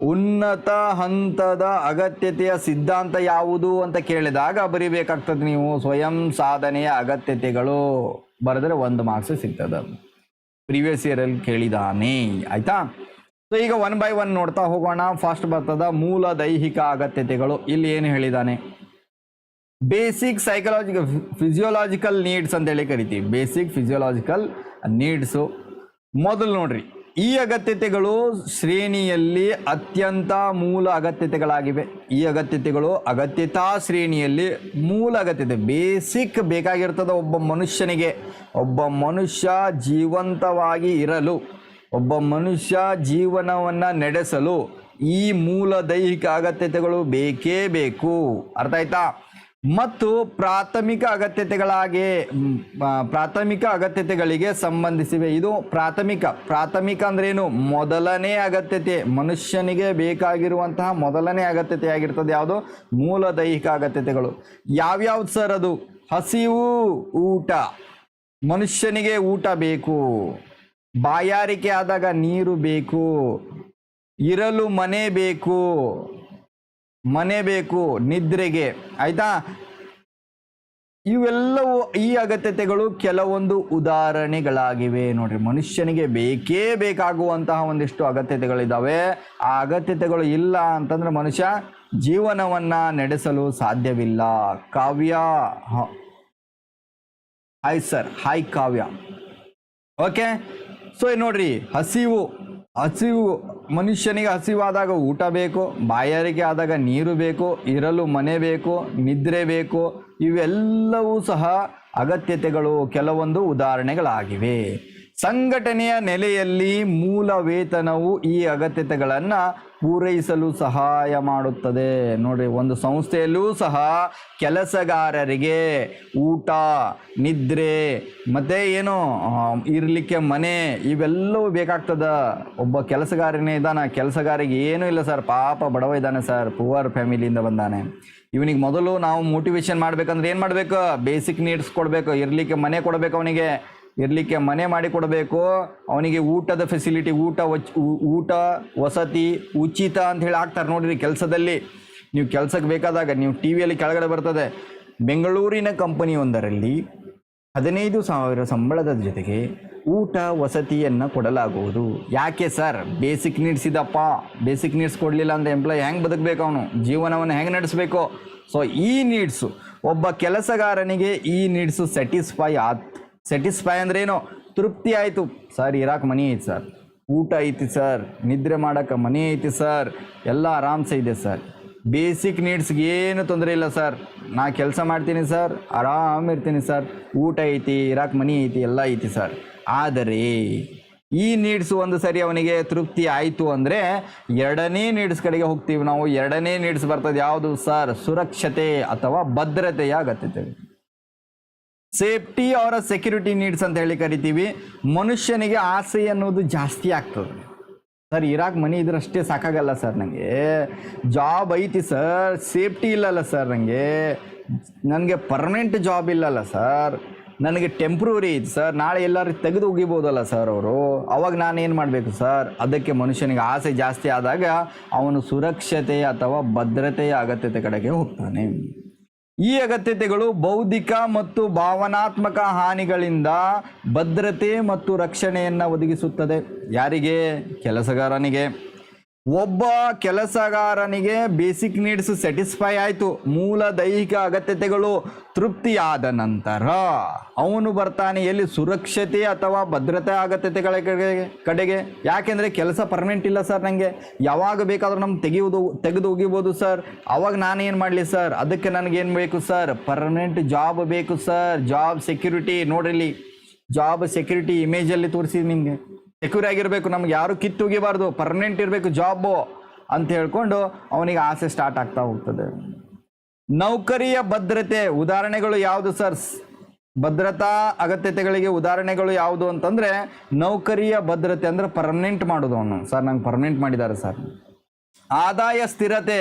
ಉನ್ನತ ಹಂತದ ಅಗತ್ಯತೆಯ ಸಿದ್ಧಾಂತ ಯಾವುದು ಅಂತ ಕೇಳಿದಾಗ ಬರಿಬೇಕಾಗ್ತದೆ ನೀವು ಸ್ವಯಂ ಸಾಧನೆಯ ಅಗತ್ಯತೆಗಳು. ಬರೆದ್ರೆ ಒಂದು ಮಾರ್ಕ್ಸ್ ಸಿಗ್ತದೆ. ಪ್ರೀವಿಯಸ್ ಇಯರಲ್ಲಿ ಕೇಳಿದಾನೆ. ಆಯ್ತಾ? ಸೊ ಈಗ ಒನ್ ಬೈ ಒನ್ ನೋಡ್ತಾ ಹೋಗೋಣ. ಫಸ್ಟ್ ಬರ್ತದ ಮೂಲ ದೈಹಿಕ ಅಗತ್ಯತೆಗಳು. ಇಲ್ಲಿ ಏನು ಹೇಳಿದಾನೆ? ಬೇಸಿಕ್ ಸೈಕಲಾಜಿಕಲ್ ಫಿಸಿಯೋಲಾಜಿಕಲ್ ನೀಡ್ಸ್ ಅಂತೇಳಿ ಕರಿತೀವಿ. ಬೇಸಿಕ್ ಫಿಸಿಯೋಲಾಜಿಕಲ್ ನೀಡ್ಸು ಮೊದಲು ನೋಡ್ರಿ, ಈ ಅಗತ್ಯತೆಗಳು ಶ್ರೇಣಿಯಲ್ಲಿ ಅತ್ಯಂತ ಮೂಲ ಅಗತ್ಯತೆಗಳಾಗಿವೆ. ಈ ಅಗತ್ಯತೆಗಳು ಅಗತ್ಯತಾ ಶ್ರೇಣಿಯಲ್ಲಿ ಮೂಲ ಅಗತ್ಯತೆ. ಬೇಸಿಕ್ ಬೇಕಾಗಿರ್ತದೆ ಒಬ್ಬ ಮನುಷ್ಯನಿಗೆ. ಒಬ್ಬ ಮನುಷ್ಯ ಜೀವಂತವಾಗಿ ಇರಲು, ಒಬ್ಬ ಮನುಷ್ಯ ಜೀವನವನ್ನು ನಡೆಸಲು ಈ ಮೂಲ ದೈಹಿಕ ಅಗತ್ಯತೆಗಳು ಬೇಕೇ ಬೇಕು. ಅರ್ಥ ಆಯ್ತಾ? ಮತ್ತು ಪ್ರಾಥಮಿಕ ಅಗತ್ಯತೆಗಳಾಗಿ ಪ್ರಾಥಮಿಕ ಅಗತ್ಯತೆಗಳಿಗೆ ಸಂಬಂಧಿಸಿವೆ. ಇದು ಪ್ರಾಥಮಿಕ. ಪ್ರಾಥಮಿಕ ಅಂದ್ರೇನು? ಮೊದಲನೇ ಅಗತ್ಯತೆ. ಮನುಷ್ಯನಿಗೆ ಬೇಕಾಗಿರುವಂತಹ ಮೊದಲನೇ ಅಗತ್ಯತೆ ಆಗಿರ್ತದೆ. ಯಾವುದು? ಮೂಲ ದೈಹಿಕ ಅಗತ್ಯತೆಗಳು. ಯಾವ್ಯಾವ್ದು ಸರ್ ಅದು? ಹಸಿವು, ಊಟ. ಮನುಷ್ಯನಿಗೆ ಊಟ ಬೇಕು. ಬಾಯಾರಿಕೆ ಆದಾಗ ನೀರು ಬೇಕು. ಇರಲು ಮನೆ ಬೇಕು. ಮನೆ ಬೇಕು, ನಿದ್ರೆಗೆ, ಆಯ್ತಾ? ಇವೆಲ್ಲವೂ ಈ ಅಗತ್ಯತೆಗಳು ಕೆಲವೊಂದು ಉದಾಹರಣೆಗಳಾಗಿವೆ. ನೋಡ್ರಿ, ಮನುಷ್ಯನಿಗೆ ಬೇಕೇ ಬೇಕಾಗುವಂತಹ ಒಂದಿಷ್ಟು ಅಗತ್ಯತೆಗಳಿದ್ದಾವೆ ಆ ಅಗತ್ಯತೆಗಳು ಇಲ್ಲ ಅಂತಂದ್ರೆ ಮನುಷ್ಯ ಜೀವನವನ್ನ ನಡೆಸಲು ಸಾಧ್ಯವಿಲ್ಲ. Kavya hi sir hi Kavya. Okay so ನೋಡ್ರಿ, ಹಸಿವು. ಹಸಿವು, ಮನುಷ್ಯನಿಗೆ ಹಸಿವಾದಾಗ ಊಟ ಬೇಕು, ಬಾಯಾರಿಕೆ ಆದಾಗ ನೀರು ಬೇಕು, ಇರಲು ಮನೆ ಬೇಕು, ನಿದ್ರೆ ಬೇಕು, ಇವೆಲ್ಲವೂ ಸಹ ಅಗತ್ಯತೆಗಳು ಕೆಲವೊಂದು ಉದಾಹರಣೆಗಳಾಗಿವೆ. ಸಂಘಟನೆಯ ನೆಲೆಯಲ್ಲಿ ಮೂಲ ವೇತನವು ಈ ಅಗತ್ಯತೆಗಳನ್ನು ಪೂರೈಸಲು ಸಹಾಯ ಮಾಡುತ್ತದೆ. ನೋಡಿ ಒಂದು ಸಂಸ್ಥೆಯಲ್ಲೂ ಸಹ ಕೆಲಸಗಾರರಿಗೆ ಊಟ, ನಿದ್ರೆ, ಮತ್ತೆ ಏನು ಇರಲಿಕ್ಕೆ ಮನೆ ಇವೆಲ್ಲವೂ ಬೇಕಾಗ್ತದ. ಒಬ್ಬ ಕೆಲಸಗಾರನೇ ಇದ್ದಾನೆ ಕೆಲಸಗಾರಿಗೆ ಏನೂ ಇಲ್ಲ ಸರ್. ಪಾಪ ಬಡವ ಇದ್ದಾನೆ ಸರ್, ಪುವರ್ ಫ್ಯಾಮಿಲಿಯಿಂದ ಬಂದಾನೆ. ಇವನಿಗೆ ಮೊದಲು ನಾವು ಮೋಟಿವೇಶನ್ ಮಾಡಬೇಕಂದ್ರೆ ಏನು ಮಾಡಬೇಕು? ಬೇಸಿಕ್ ನೀಡ್ಸ್ ಕೊಡಬೇಕು, ಇರಲಿಕ್ಕೆ ಮನೆ ಕೊಡಬೇಕು ಅವನಿಗೆ. ಇರಲಿಕ್ಕೆ ಮನೆ ಮಾಡಿ ಕೊಡಬೇಕು ಅವನಿಗೆ ಊಟದ ಫೆಸಿಲಿಟಿ ಊಟ ಊಟ, ವಸತಿ, ಉಚಿತ ಅಂತ ಹೇಳಿ ಹಾಕ್ತಾರೆ ನೋಡಿರಿ ಕೆಲಸದಲ್ಲಿ. ನೀವು ಕೆಲಸಕ್ಕೆ ಬೇಕಾದಾಗ, ನೀವು ಟಿ ವಿಯಲ್ಲಿ ಕೆಳಗಡೆ ಬರ್ತದೆ. ಬೆಂಗಳೂರಿನ ಕಂಪನಿ ಒಂದರಲ್ಲಿ ಹದಿನೈದು ಸಾವಿರ ಸಂಬಳದ ಜೊತೆಗೆ ಊಟ, ವಸತಿಯನ್ನು ಕೊಡಲಾಗುವುದು. ಯಾಕೆ ಸರ್? ಬೇಸಿಕ್ ನೀಡ್ಸ್ ಇದಪ್ಪ. ಬೇಸಿಕ್ ನೀಡ್ಸ್ ಕೊಡಲಿಲ್ಲ ಅಂದರೆ ಎಂಪ್ಲಾಯ್ ಹೆಂಗೆ ಬದುಕಬೇಕು ಅವನು? ಜೀವನವನ್ನು ಹೆಂಗೆ ನಡೆಸಬೇಕು? ಸೊ ಈ ನೀಡ್ಸು, ಒಬ್ಬ ಕೆಲಸಗಾರನಿಗೆ ಈ ನೀಡ್ಸು ಸ್ಯಾಟಿಸ್ಫೈ ಆತ್ ಸ್ಯಾಟಿಸ್ಫೈ ಅಂದ್ರೆ ಏನೋ? ತೃಪ್ತಿ ಆಯಿತು. ಸರ್ ಇರಾಕ್ ಮನಿ ಐತಿ ಸರ್ ಊಟ ಐತಿ ಸರ್ ನಿದ್ರೆ ಮಾಡೋಕೆ ಮನೆ ಐತಿ ಸರ್ ಎಲ್ಲ ಆರಾಮ್ಸೆ ಇದೆ ಸರ್ ಬೇಸಿಕ್ ನೀಡ್ಸ್ಗೆ ಏನು ತೊಂದರೆ ಇಲ್ಲ ಸರ್ ನಾ ಕೆಲಸ ಮಾಡ್ತೀನಿ ಸರ್ ಆರಾಮ್ ಇರ್ತೀನಿ ಸರ್ ಊಟ ಐತಿ, ಇರಾಕ್ ಮನಿ ಐತಿ, ಎಲ್ಲ ಐತಿ ಸರ್ ಆದರೆ, ಈ ನೀಡ್ಸ್ ಒಂದು ಸರಿ ಅವನಿಗೆ ತೃಪ್ತಿ ಆಯಿತು ಅಂದರೆ ಎರಡನೇ ನೀಡ್ಸ್ ಕಡೆಗೆ ಹೋಗ್ತೀವಿ ನಾವು. ಎರಡನೇ ನೀಡ್ಸ್ ಬರ್ತದೆ ಯಾವುದು ಸರ್ ಸುರಕ್ಷತೆ ಅಥವಾ ಭದ್ರತೆಯ ಅಗತ್ಯತೆ ಸೇಫ್ಟಿ ಅವರ ಸೆಕ್ಯೂರಿಟಿ ನೀಡ್ಸ್ ಅಂತ ಹೇಳಿ ಕರಿತೀವಿ. ಮನುಷ್ಯನಿಗೆ ಆಸೆ ಅನ್ನೋದು ಜಾಸ್ತಿ ಆಗ್ತದೆ. ಸರ್, ಇರಾಕ್ ಮನಿ ಇದ್ರಷ್ಟೇ ಸಾಕಾಗಲ್ಲ ಸರ್ ನನಗೆ ಜಾಬ್ ಐತಿ ಸರ್, ಸೇಫ್ಟಿ ಇಲ್ಲಲ್ಲ ಸರ್ ನನಗೆ ನನಗೆ ಪರ್ಮನೆಂಟ್ ಜಾಬ್ ಇಲ್ಲಲ್ಲ ಸರ್. ನನಗೆ ಟೆಂಪ್ರವರಿ ಐತಿ ಸರ್. ನಾಳೆ ಎಲ್ಲರೂ ತೆಗೆದು ಒಗಿಬೋದಲ್ಲ ಸರ್ ಅವರು. ಅವಾಗ ನಾನು ಏನು ಮಾಡಬೇಕು ಸರ್? ಅದಕ್ಕೆ ಮನುಷ್ಯನಿಗೆ ಆಸೆ ಜಾಸ್ತಿ ಆದಾಗ ಅವನು ಸುರಕ್ಷತೆ ಅಥವಾ ಭದ್ರತೆಯ ಅಗತ್ಯತೆ ಕಡೆಗೆ ಹೋಗ್ತಾನೆ. ಈ ಅಗತ್ಯತೆಗಳು ಬೌದ್ಧಿಕ ಮತ್ತು ಭಾವನಾತ್ಮಕ ಹಾನಿಗಳಿಂದ ಭದ್ರತೆ ಮತ್ತು ರಕ್ಷಣೆಯನ್ನು ಒದಗಿಸುತ್ತದೆ. ಯಾರಿಗೆ? ಕೆಲಸಗಾರನಿಗೆ. ಒಬ್ಬ ಕೆಲಸಗಾರನಿಗೆ ಬೇಸಿಕ್ ನೀಡ್ಸ್ ಸ್ಯಾಟಿಸ್ಫೈ ಆಯಿತು. ಮೂಲ ದೈಹಿಕ ಅಗತ್ಯತೆಗಳು ತೃಪ್ತಿಯಾದ ನಂತರ ಅವನು ಬರ್ತಾನೆ ಎಲ್ಲಿ? ಸುರಕ್ಷತೆ ಅಥವಾ ಭದ್ರತೆ ಅಗತ್ಯತೆಗಳ ಕಡೆಗೆ ಕಡೆಗೆ. ಯಾಕೆಂದರೆ ಕೆಲಸ ಪರ್ಮನೆಂಟ್ ಇಲ್ಲ ಸರ್ ನನಗೆ ಯಾವಾಗ ಬೇಕಾದರೂ ನಮ್ಗೆ ತೆಗೆಯುವುದು, ತೆಗೆದು ಒಗಿಬೋದು ಸರ್ ಅವಾಗ ನಾನು ಏನು ಮಾಡಲಿ ಸರ್ ಅದಕ್ಕೆ ನನಗೇನು ಬೇಕು ಸರ್ ಪರ್ಮನೆಂಟ್ ಜಾಬ್ ಬೇಕು ಸರ್ ಜಾಬ್ ಸೆಕ್ಯೂರಿಟಿ ನೋಡ್ರಿ ಜಾಬ್ ಸೆಕ್ಯೂರಿಟಿ ಇಮೇಜಲ್ಲಿ ತೋರಿಸಿದ್ ನಿಮಗೆ. ಸೆಕ್ಯೂರ್ ಆಗಿರಬೇಕು, ನಮ್ಗೆ ಯಾರು ಕಿತ್ತುಗಿಬಾರ್ದು ಪರ್ಮನೆಂಟ್ ಇರಬೇಕು ಜಾಬು ಅಂತ ಹೇಳ್ಕೊಂಡು ಅವನಿಗೆ ಆಸೆ ಸ್ಟಾರ್ಟ್ ಆಗ್ತಾ ಹೋಗ್ತದೆ. ನೌಕರಿಯ ಭದ್ರತೆ, ಉದಾಹರಣೆಗಳು ಯಾವುದು ಸರ್ ಭದ್ರತಾ ಅಗತ್ಯತೆಗಳಿಗೆ ಉದಾಹರಣೆಗಳು ಯಾವುದು ಅಂತಂದ್ರೆ, ನೌಕರಿಯ ಭದ್ರತೆ ಅಂದ್ರೆ ಪರ್ಮನೆಂಟ್ ಮಾಡೋದು ಅವನು. ಸರ್ ನಂಗೆ ಪರ್ಮನೆಂಟ್ ಮಾಡಿದ್ದಾರೆ ಸರ್ ಆದಾಯ ಸ್ಥಿರತೆ,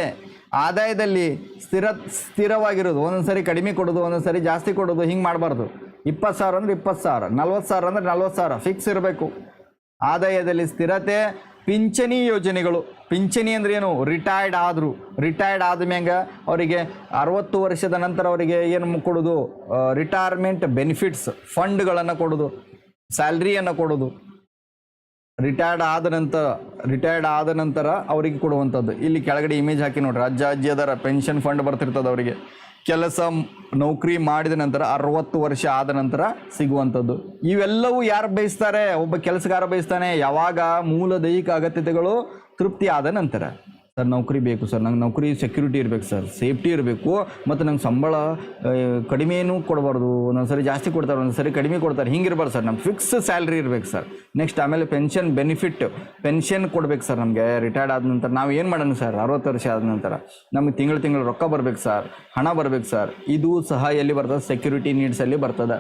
ಆದಾಯದಲ್ಲಿ ಸ್ಥಿರ, ಸ್ಥಿರವಾಗಿರೋದು. ಒಂದೊಂದ್ಸರಿ ಕಡಿಮೆ ಕೊಡೋದು, ಒಂದೊಂದ್ಸರಿ ಜಾಸ್ತಿ ಕೊಡೋದು, ಹಿಂಗೆ ಮಾಡಬಾರ್ದು. ಇಪ್ಪತ್ತು ಸಾವಿರ ಅಂದ್ರೆ ಇಪ್ಪತ್ತು ಸಾವಿರ, ನಲ್ವತ್ತು ಸಾವಿರ ಅಂದ್ರೆ ನಲ್ವತ್ತು ಸಾವಿರ ಫಿಕ್ಸ್ ಇರಬೇಕು. ಆದಾಯದಲ್ಲಿ ಸ್ಥಿರತೆ, ಪಿಂಚಣಿ ಯೋಜನೆಗಳು. ಪಿಂಚಣಿ ಅಂದ್ರೆ ಏನು? ರಿಟೈರ್ಡ್ ಆದರು. ರಿಟೈರ್ಡ್ ಆದ್ಮ್ಯಾಗ ಅವರಿಗೆ ಅರವತ್ತು ವರ್ಷದ ನಂತರ ಅವರಿಗೆ ಏನು ಕೊಡೋದು? ರಿಟೈರ್ಮೆಂಟ್ ಬೆನಿಫಿಟ್ಸ್ ಫಂಡ್ಗಳನ್ನು ಕೊಡೋದು. ಸ್ಯಾಲ್ರಿಯನ್ನು ಕೊಡೋದು. ರಿಟೈರ್ಡ್ ಆದ ನಂತರ ರಿಟೈರ್ಡ್ ಆದ ನಂತರ ಅವರಿಗೆ ಕೊಡುವಂಥದ್ದು. ಇಲ್ಲಿ ಕೆಳಗಡೆ ಇಮೇಜ್ ಹಾಕಿ ನೋಡ್ರಿ. ಅಜ್ಜ ಅಜ್ಜಿ ಪೆನ್ಷನ್ ಫಂಡ್ ಬರ್ತಿರ್ತದೆ ಅವರಿಗೆ. ಕೆಲಸ ನೌಕರಿ ಮಾಡಿದ ನಂತರ ಅರವತ್ತು ವರ್ಷ ಆದ ನಂತರ ಸಿಗುವಂಥದ್ದು. ಇವೆಲ್ಲವೂ ಯಾರು ಬಯಸ್ತಾರೆ? ಒಬ್ಬ ಕೆಲಸಗಾರ ಬಯಸ್ತಾನೆ. ಯಾವಾಗ ಮೂಲ ದೈಹಿಕ ಅಗತ್ಯತೆಗಳು ತೃಪ್ತಿ ಆದ ನಂತರ. ಸರ್, ನೌಕರಿ ಬೇಕು ಸರ್. ನಂಗೆ ನೌಕರಿ ಸೆಕ್ಯೂರಿಟಿ ಇರಬೇಕು ಸರ್. ಸೇಫ್ಟಿ ಇರಬೇಕು. ಮತ್ತು ನಂಗೆ ಸಂಬಳ ಕಡಿಮೆನೂ ಕೊಡಬಾರ್ದು. ಒಂದೊಂದ್ಸರಿ ಜಾಸ್ತಿ ಕೊಡ್ತಾರೆ, ಒಂದೊಂದು ಸರಿ ಕಡಿಮೆ ಕೊಡ್ತಾರೆ. ಹಿಂಗಿರ್ಬಾರ್ದು ಸರ್. ನಮ್ಗೆ ಫಿಕ್ಸ್ ಸ್ಯಾಲ್ರಿ ಇರಬೇಕು ಸರ್. ನೆಕ್ಸ್ಟ್ ಆಮೇಲೆ ಪೆನ್ಷನ್ ಬೆನಿಫಿಟ್ ಪೆನ್ಷನ್ ಕೊಡ್ಬೇಕು ಸರ್ ನಮಗೆ. ರಿಟೈರ್ಡ್ ಆದ ನಂತರ ನಾವು ಏನು ಮಾಡೋಣ ಸರ್? ಅರವತ್ತು ವರ್ಷ ಆದ ನಂತರ. ನಮಗೆ ತಿಂಗಳು ತಿಂಗಳು ರೊಕ್ಕ ಬರ್ಬೇಕು ಸರ್. ಹಣ ಬರ್ಬೇಕು ಸರ್. ಇದು ಸಹ ಎಲ್ಲಿ ಬರ್ತದೆ? ಸೆಕ್ಯೂರಿಟಿ ನೀಡ್ಸಲ್ಲಿ ಬರ್ತದೆ.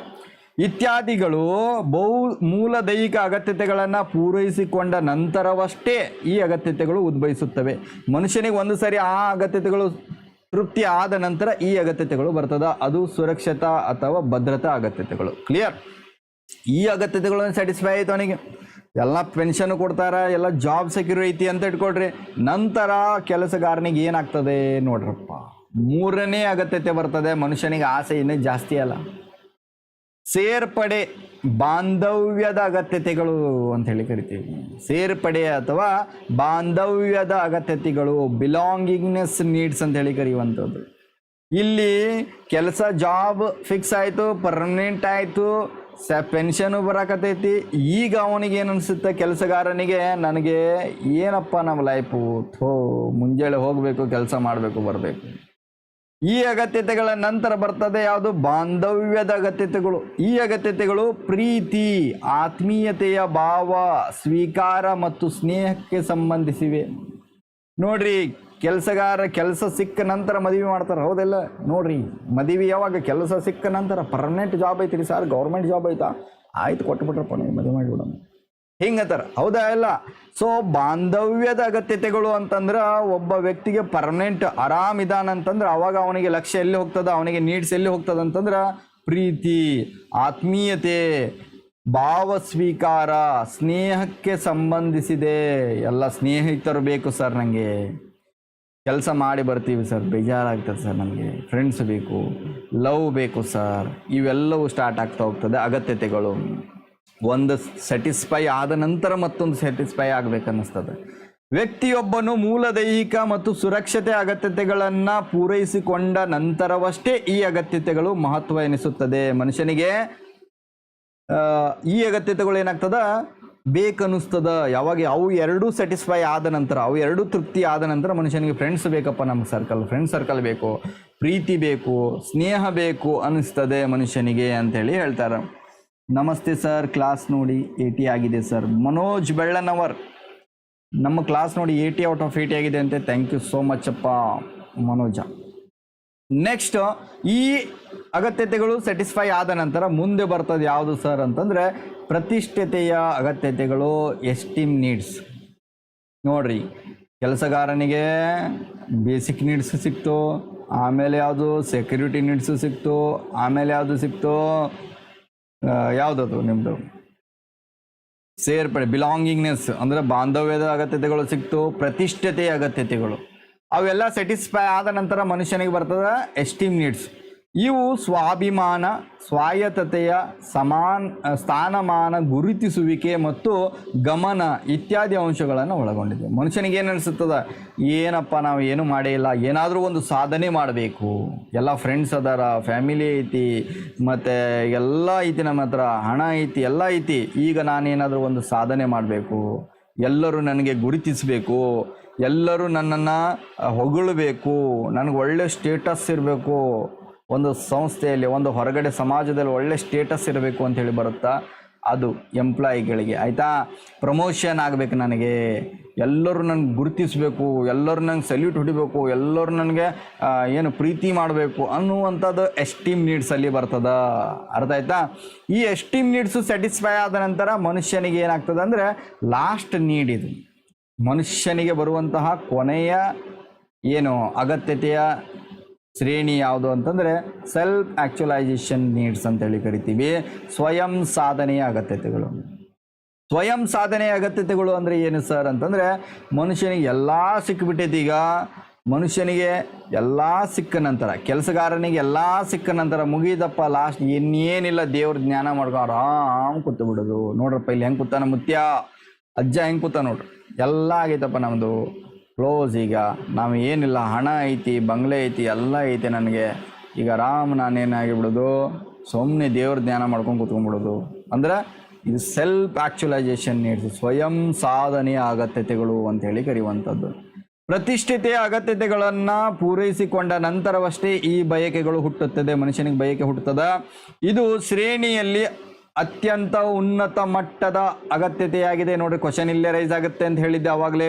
ಇತ್ಯಾದಿಗಳು ಬಹು ಮೂಲ ದೈಹಿಕ ಅಗತ್ಯತೆಗಳನ್ನು ಪೂರೈಸಿಕೊಂಡ ನಂತರವಷ್ಟೇ ಈ ಅಗತ್ಯತೆಗಳು ಉದ್ಭವಿಸುತ್ತವೆ. ಮನುಷ್ಯನಿಗೆ ಒಂದು ಸರಿ ಆ ಅಗತ್ಯತೆಗಳು ತೃಪ್ತಿ ಆದ ನಂತರ ಈ ಅಗತ್ಯತೆಗಳು ಬರ್ತದ. ಅದು ಸುರಕ್ಷತಾ ಅಥವಾ ಭದ್ರತಾ ಅಗತ್ಯತೆಗಳು. ಕ್ಲಿಯರ್ ಈ ಅಗತ್ಯತೆಗಳನ್ನು ಸ್ಯಾಟಿಸ್ಫೈ ಆಯಿತು ಅವನಿಗೆ. ಎಲ್ಲ ಪೆನ್ಷನ್ ಕೊಡ್ತಾರ, ಎಲ್ಲ ಜಾಬ್ ಸೆಕ್ಯೂರ್ ಐತಿ ಅಂತ ಇಟ್ಕೊಳ್ರಿ. ನಂತರ ಕೆಲಸಗಾರನಿಗೆ ಏನಾಗ್ತದೆ ನೋಡ್ರಪ್ಪ. ಮೂರನೇ ಅಗತ್ಯತೆ ಬರ್ತದೆ. ಮನುಷ್ಯನಿಗೆ ಆಸೆ ಇನ್ನೂ ಜಾಸ್ತಿ ಅಲ್ಲ. ಸೇರ್ಪಡೆ ಬಾಂಧವ್ಯದ ಅಗತ್ಯತೆಗಳು ಅಂತ ಹೇಳಿ ಕರಿತೀವಿ. ಸೇರ್ಪಡೆ ಅಥವಾ ಬಾಂಧವ್ಯದ ಅಗತ್ಯತೆಗಳು ಬಿಲಾಂಗಿಂಗ್ನೆಸ್ ನೀಡ್ಸ್ ಅಂತ ಹೇಳಿ ಕರೆಯುವಂಥದ್ದು. ಇಲ್ಲಿ ಕೆಲಸ ಜಾಬ್ ಫಿಕ್ಸ್ ಆಯಿತು ಪರ್ಮನೆಂಟ್ ಆಯಿತು, ಸ ಪೆನ್ಷನು ಬರಕತ್ತೈತಿ. ಈಗ ಅವನಿಗೆ ಏನು ಅನಿಸುತ್ತೆ? ಕೆಲಸಗಾರನಿಗೆ ನನಗೆ ಏನಪ್ಪ ನಮ್ಮ ಲೈಫು ಥೋ ಮುಂಜಾನೆ ಹೋಗಬೇಕು, ಕೆಲಸ ಮಾಡಬೇಕು, ಬರಬೇಕು. ಈ ಅಗತ್ಯತೆಗಳ ನಂತರ ಬರ್ತದೆ ಯಾವುದು? ಬಾಂಧವ್ಯದ ಅಗತ್ಯತೆಗಳು. ಈ ಅಗತ್ಯತೆಗಳು ಪ್ರೀತಿ, ಆತ್ಮೀಯತೆಯ ಭಾವ, ಸ್ವೀಕಾರ ಮತ್ತು ಸ್ನೇಹಕ್ಕೆ ಸಂಬಂಧಿಸಿವೆ. ನೋಡ್ರಿ, ಕೆಲಸಗಾರ ಕೆಲಸ ಸಿಕ್ಕ ನಂತರ ಮದುವೆ ಮಾಡ್ತಾರೆ, ಹೌದಲ್ಲ? ನೋಡ್ರಿ, ಮದುವೆ ಯಾವಾಗ? ಕೆಲಸ ಸಿಕ್ಕ ನಂತರ ಪರ್ಮನೆಂಟ್ ಜಾಬ್ ಐತ್ರಿ ಸರ್ ಗೌರ್ಮೆಂಟ್ ಜಾಬ್ ಐತಾ? ಆಯ್ತು, ಕೊಟ್ಬಿಟ್ರಪ್ಪ, ನೀವು ಮದುವೆ ಮಾಡಿಬಿಡೋಣ ಹಿಂಗತ್ತಾರ ಹೌದಾ ಇಲ್ಲ? ಸೊ ಬಾಂಧವ್ಯದ ಅಗತ್ಯತೆಗಳು ಅಂತಂದ್ರೆ ಒಬ್ಬ ವ್ಯಕ್ತಿಗೆ ಪರ್ಮನೆಂಟ್ ಆರಾಮ್ ಇದಾನಂತಂದ್ರೆ ಅವಾಗ ಅವನಿಗೆ ಲಕ್ಷ್ಯ ಎಲ್ಲಿ ಹೋಗ್ತದ, ಅವನಿಗೆ ನೀಡ್ಸ್ ಎಲ್ಲಿ ಹೋಗ್ತದ ಅಂತಂದ್ರೆ ಪ್ರೀತಿ, ಆತ್ಮೀಯತೆ, ಭಾವ ಸ್ವೀಕಾರ, ಸ್ನೇಹಕ್ಕೆ ಸಂಬಂಧಿಸಿದೆ. ಎಲ್ಲ ಸ್ನೇಹಿತರು ಬೇಕು ಸರ್ ನನಗೆ ಕೆಲಸ ಮಾಡಿ ಬರ್ತೀವಿ ಸರ್, ಬೇಜಾರಾಗ್ತದೆ ಸರ್ ನಮಗೆ. ಫ್ರೆಂಡ್ಸ್ ಬೇಕು ಲವ್ ಬೇಕು ಸರ್. ಇವೆಲ್ಲವೂ ಸ್ಟಾರ್ಟ್ ಆಗ್ತಾ ಹೋಗ್ತದೆ ಅಗತ್ಯತೆಗಳು. ಒಂದು ಸ್ಯಾಟಿಸ್ಫೈ ಆದ ನಂತರ ಮತ್ತೊಂದು ಸ್ಯಾಟಿಸ್ಫೈ ಆಗಬೇಕನ್ನಿಸ್ತದೆ. ವ್ಯಕ್ತಿಯೊಬ್ಬನು ಮೂಲ ದೈಹಿಕ ಮತ್ತು ಸುರಕ್ಷತೆ ಅಗತ್ಯತೆಗಳನ್ನು ಪೂರೈಸಿಕೊಂಡ ನಂತರವಷ್ಟೇ ಈ ಅಗತ್ಯತೆಗಳು ಮಹತ್ವ ಎನಿಸುತ್ತದೆ. ಮನುಷ್ಯನಿಗೆ ಈ ಅಗತ್ಯತೆಗಳು ಏನಾಗ್ತದ? ಬೇಕನ್ನಿಸ್ತದ. ಯಾವಾಗ ಅವು ಎರಡೂ ಸ್ಯಾಟಿಸ್ಫೈ ಆದ ನಂತರ, ಅವು ಎರಡೂ ತೃಪ್ತಿ ಆದ ನಂತರ ಮನುಷ್ಯನಿಗೆ ಫ್ರೆಂಡ್ಸ್ ಬೇಕಪ್ಪ ನಮ್ಮ ಸರ್ಕಲ್ ಫ್ರೆಂಡ್ ಸರ್ಕಲ್ ಬೇಕು, ಪ್ರೀತಿ ಬೇಕು, ಸ್ನೇಹ ಬೇಕು ಅನ್ನಿಸ್ತದೆ ಮನುಷ್ಯನಿಗೆ ಅಂತೇಳಿ ಹೇಳ್ತಾರೆ. ನಮಸ್ತೆ ಸರ್, ಕ್ಲಾಸ್ ನೋಡಿ ಏಟಿ ಆಗಿದೆ ಸರ್. ಮನೋಜ್ ಬೆಳ್ಳನವರ್, ನಮ್ಮ ಕ್ಲಾಸ್ ನೋಡಿ ಏಟಿ ಔಟ್ ಆಫ್ ಏಟಿ ಆಗಿದೆ ಅಂತೆ. ಥ್ಯಾಂಕ್ ಯು ಸೋ ಮಚ್ ಅಪ್ಪ ಮನೋಜ. ನೆಕ್ಸ್ಟ್ ಈ ಅಗತ್ಯತೆಗಳು ಸ್ಯಾಟಿಸ್ಫೈ ಆದ ನಂತರ ಮುಂದೆ ಬರ್ತದೆ ಯಾವುದು ಸರ್ ಅಂತಂದರೆ ಪ್ರತಿಷ್ಠತೆಯ ಅಗತ್ಯತೆಗಳು ಎಸ್ಟೀಮ್ ನೀಡ್ಸ್ ನೋಡ್ರಿ, ಕೆಲಸಗಾರನಿಗೆ ಬೇಸಿಕ್ ನೀಡ್ಸ್ ಸಿಕ್ತು, ಆಮೇಲೆ ಯಾವುದು ಸೆಕ್ಯೂರಿಟಿ ನೀಡ್ಸು ಸಿಕ್ತು, ಆಮೇಲೆ ಯಾವುದು ಸಿಕ್ತು ಯಾವುದದು ನಿಮ್ಮದು ಸೇರ್ಪಡೆ ಬಿಲಾಂಗಿಂಗ್ನೆಸ್ ಅಂದ್ರೆ ಬಾಂಧವ್ಯದ ಅಗತ್ಯತೆಗಳು ಸಿಕ್ತು, ಪ್ರತಿಷ್ಠತೆಯ ಅಗತ್ಯತೆಗಳು. ಅವೆಲ್ಲ ಸ್ಯಾಟಿಸ್ಫೈ ಆದ ನಂತರ ಮನುಷ್ಯನಿಗೆ ಬರ್ತದೆ ಎಸ್ಟೀಮ್ ನೀಡ್ಸ್ ಇವು ಸ್ವಾಭಿಮಾನ, ಸ್ವಾಯತ್ತತೆಯ ಸಮಾನ ಸ್ಥಾನಮಾನ ಗುರುತಿಸುವಿಕೆ ಮತ್ತು ಗಮನ ಇತ್ಯಾದಿ ಅಂಶಗಳನ್ನು ಒಳಗೊಂಡಿದೆ. ಮನುಷ್ಯನಿಗೆ ಏನು ಅನಿಸುತ್ತದೆ? ಏನಪ್ಪ ನಾವು ಏನು ಮಾಡೇ ಇಲ್ಲ, ಏನಾದರೂ ಒಂದು ಸಾಧನೆ ಮಾಡಬೇಕು. ಎಲ್ಲ ಫ್ರೆಂಡ್ಸ್ ಅದಾರ ಫ್ಯಾಮಿಲಿ ಐತಿ, ಮತ್ತು ಎಲ್ಲ ಐತಿ ನಮ್ಮ ಹತ್ರ, ಹಣ ಐತಿ, ಎಲ್ಲ ಐತಿ. ಈಗ ನಾನೇನಾದರೂ ಒಂದು ಸಾಧನೆ ಮಾಡಬೇಕು, ಎಲ್ಲರೂ ನನಗೆ ಗುರುತಿಸಬೇಕು, ಎಲ್ಲರೂ ನನ್ನನ್ನು ಹೊಗಳಬೇಕು, ನನಗೆ ಒಳ್ಳೆ ಸ್ಟೇಟಸ್ ಇರಬೇಕು ಒಂದು ಸಂಸ್ಥೆಯಲ್ಲಿ, ಒಂದು ಹೊರಗಡೆ ಸಮಾಜದಲ್ಲಿ ಒಳ್ಳೆ ಸ್ಟೇಟಸ್ ಇರಬೇಕು ಅಂತ ಹೇಳಿ ಬರುತ್ತಾ? ಅದು ಎಂಪ್ಲಾಯಿಗಳಿಗೆ ಆಯಿತಾ? ಪ್ರಮೋಷನ್ ಆಗಬೇಕು ನನಗೆ. ಎಲ್ಲರೂ ನನಗೆ ಗುರುತಿಸಬೇಕು, ಎಲ್ಲರೂ ನಂಗೆ ಸಲ್ಯೂಟ್ ಹೊಡಿಬೇಕು, ಎಲ್ಲರೂ ನನಗೆ ಏನು ಪ್ರೀತಿ ಮಾಡಬೇಕು ಅನ್ನುವಂಥದ್ದು ಎಸ್ಟೀಮ್ ನೀಡ್ಸಲ್ಲಿ ಬರ್ತದ. ಅರ್ಥ ಆಯ್ತಾ? ಈ ಎಸ್ಟೀಮ್ ನೀಡ್ಸು ಸ್ಯಾಟಿಸ್ಫೈ ಆದ ನಂತರ ಮನುಷ್ಯನಿಗೆ ಏನಾಗ್ತದೆ ಅಂದರೆ ಲಾಸ್ಟ್ ನೀಡ್ ಇದು. ಮನುಷ್ಯನಿಗೆ ಬರುವಂತಹ ಕೊನೆಯ ಏನು ಅಗತ್ಯತೆಯ ಶ್ರೇಣಿ ಯಾವುದು ಅಂತಂದರೆ ಸೆಲ್ಫ್ ಆ್ಯಕ್ಚುಲೈಸೇಷನ್ ನೀಡ್ಸ್ ಅಂತೇಳಿ ಕರಿತೀವಿ. ಸ್ವಯಂ ಸಾಧನೆಯ ಅಗತ್ಯತೆಗಳು. ಸ್ವಯಂ ಸಾಧನೆಯ ಅಗತ್ಯತೆಗಳು ಅಂದರೆ ಏನು ಸರ್ ಅಂತಂದರೆ ಮನುಷ್ಯನಿಗೆ ಎಲ್ಲ ಸಿಕ್ಕಿಬಿಟ್ಟೈತಿ ಈಗ. ಮನುಷ್ಯನಿಗೆ ಎಲ್ಲ ಸಿಕ್ಕ ನಂತರ, ಕೆಲಸಗಾರನಿಗೆ ಎಲ್ಲ ಸಿಕ್ಕ ನಂತರ ಮುಗಿದಪ್ಪ ಲಾಸ್ಟ್ ಇನ್ನೇನಿಲ್ಲ ದೇವ್ರ ಜ್ಞಾನ ಮಾಡ್ಕೊ ಆರಾಮ್ ಕೂತು ಬಿಡೋದು. ನೋಡ್ರಪ್ಪ ಇಲ್ಲಿ ಹೆಂಗೆ ಕೂತಾನ ಮುತ್ಯ? ಅಜ್ಜ ಹೆಂಗೆ ಕೂತ ನೋಡ್ರಿ? ಎಲ್ಲ ಆಗೈತಪ್ಪ ನಮ್ಮದು ಕ್ಲೋಸ್ ಈಗ. ನಾವು ಏನಿಲ್ಲ, ಹಣ ಐತಿ, ಬಂಗ್ಲೆ ಐತಿ, ಎಲ್ಲ ಐತಿ ನನಗೆ. ಈಗ ಆರಾಮ್ ನಾನೇನಾಗಿಬಿಡೋದು ಸುಮ್ಮನೆ ದೇವ್ರ ಧ್ಯಾನ ಮಾಡ್ಕೊಂಡು ಕೂತ್ಕೊಂಡ್ಬಿಡೋದು. ಅಂದ್ರೆ ಇದು ಸೆಲ್ಫ್ ಆ್ಯಕ್ಚುಲೈಸೇಷನ್ ನೀಡ್ತು ಸ್ವಯಂ ಸಾಧನೆಯ ಅಗತ್ಯತೆಗಳು ಅಂತೇಳಿ ಕರೆಯುವಂಥದ್ದು ಪ್ರತಿಷ್ಠಿತೆಯ ಅಗತ್ಯತೆಗಳನ್ನು ಪೂರೈಸಿಕೊಂಡ ನಂತರವಷ್ಟೇ ಈ ಬಯಕೆಗಳು ಹುಟ್ಟುತ್ತದೆ, ಮನುಷ್ಯನಿಗೆ ಬಯಕೆ ಹುಟ್ಟುತ್ತದೆ. ಇದು ಶ್ರೇಣಿಯಲ್ಲಿ ಅತ್ಯಂತ ಉನ್ನತ ಮಟ್ಟದ ಅಗತ್ಯತೆಯಾಗಿದೆ. ನೋಡಿ ಕ್ವಶನ್ ಇಲ್ಲೇ ರೈಸ್ ಆಗುತ್ತೆ ಅಂತ ಹೇಳಿದ್ದೆ ಅವಾಗಲೇ.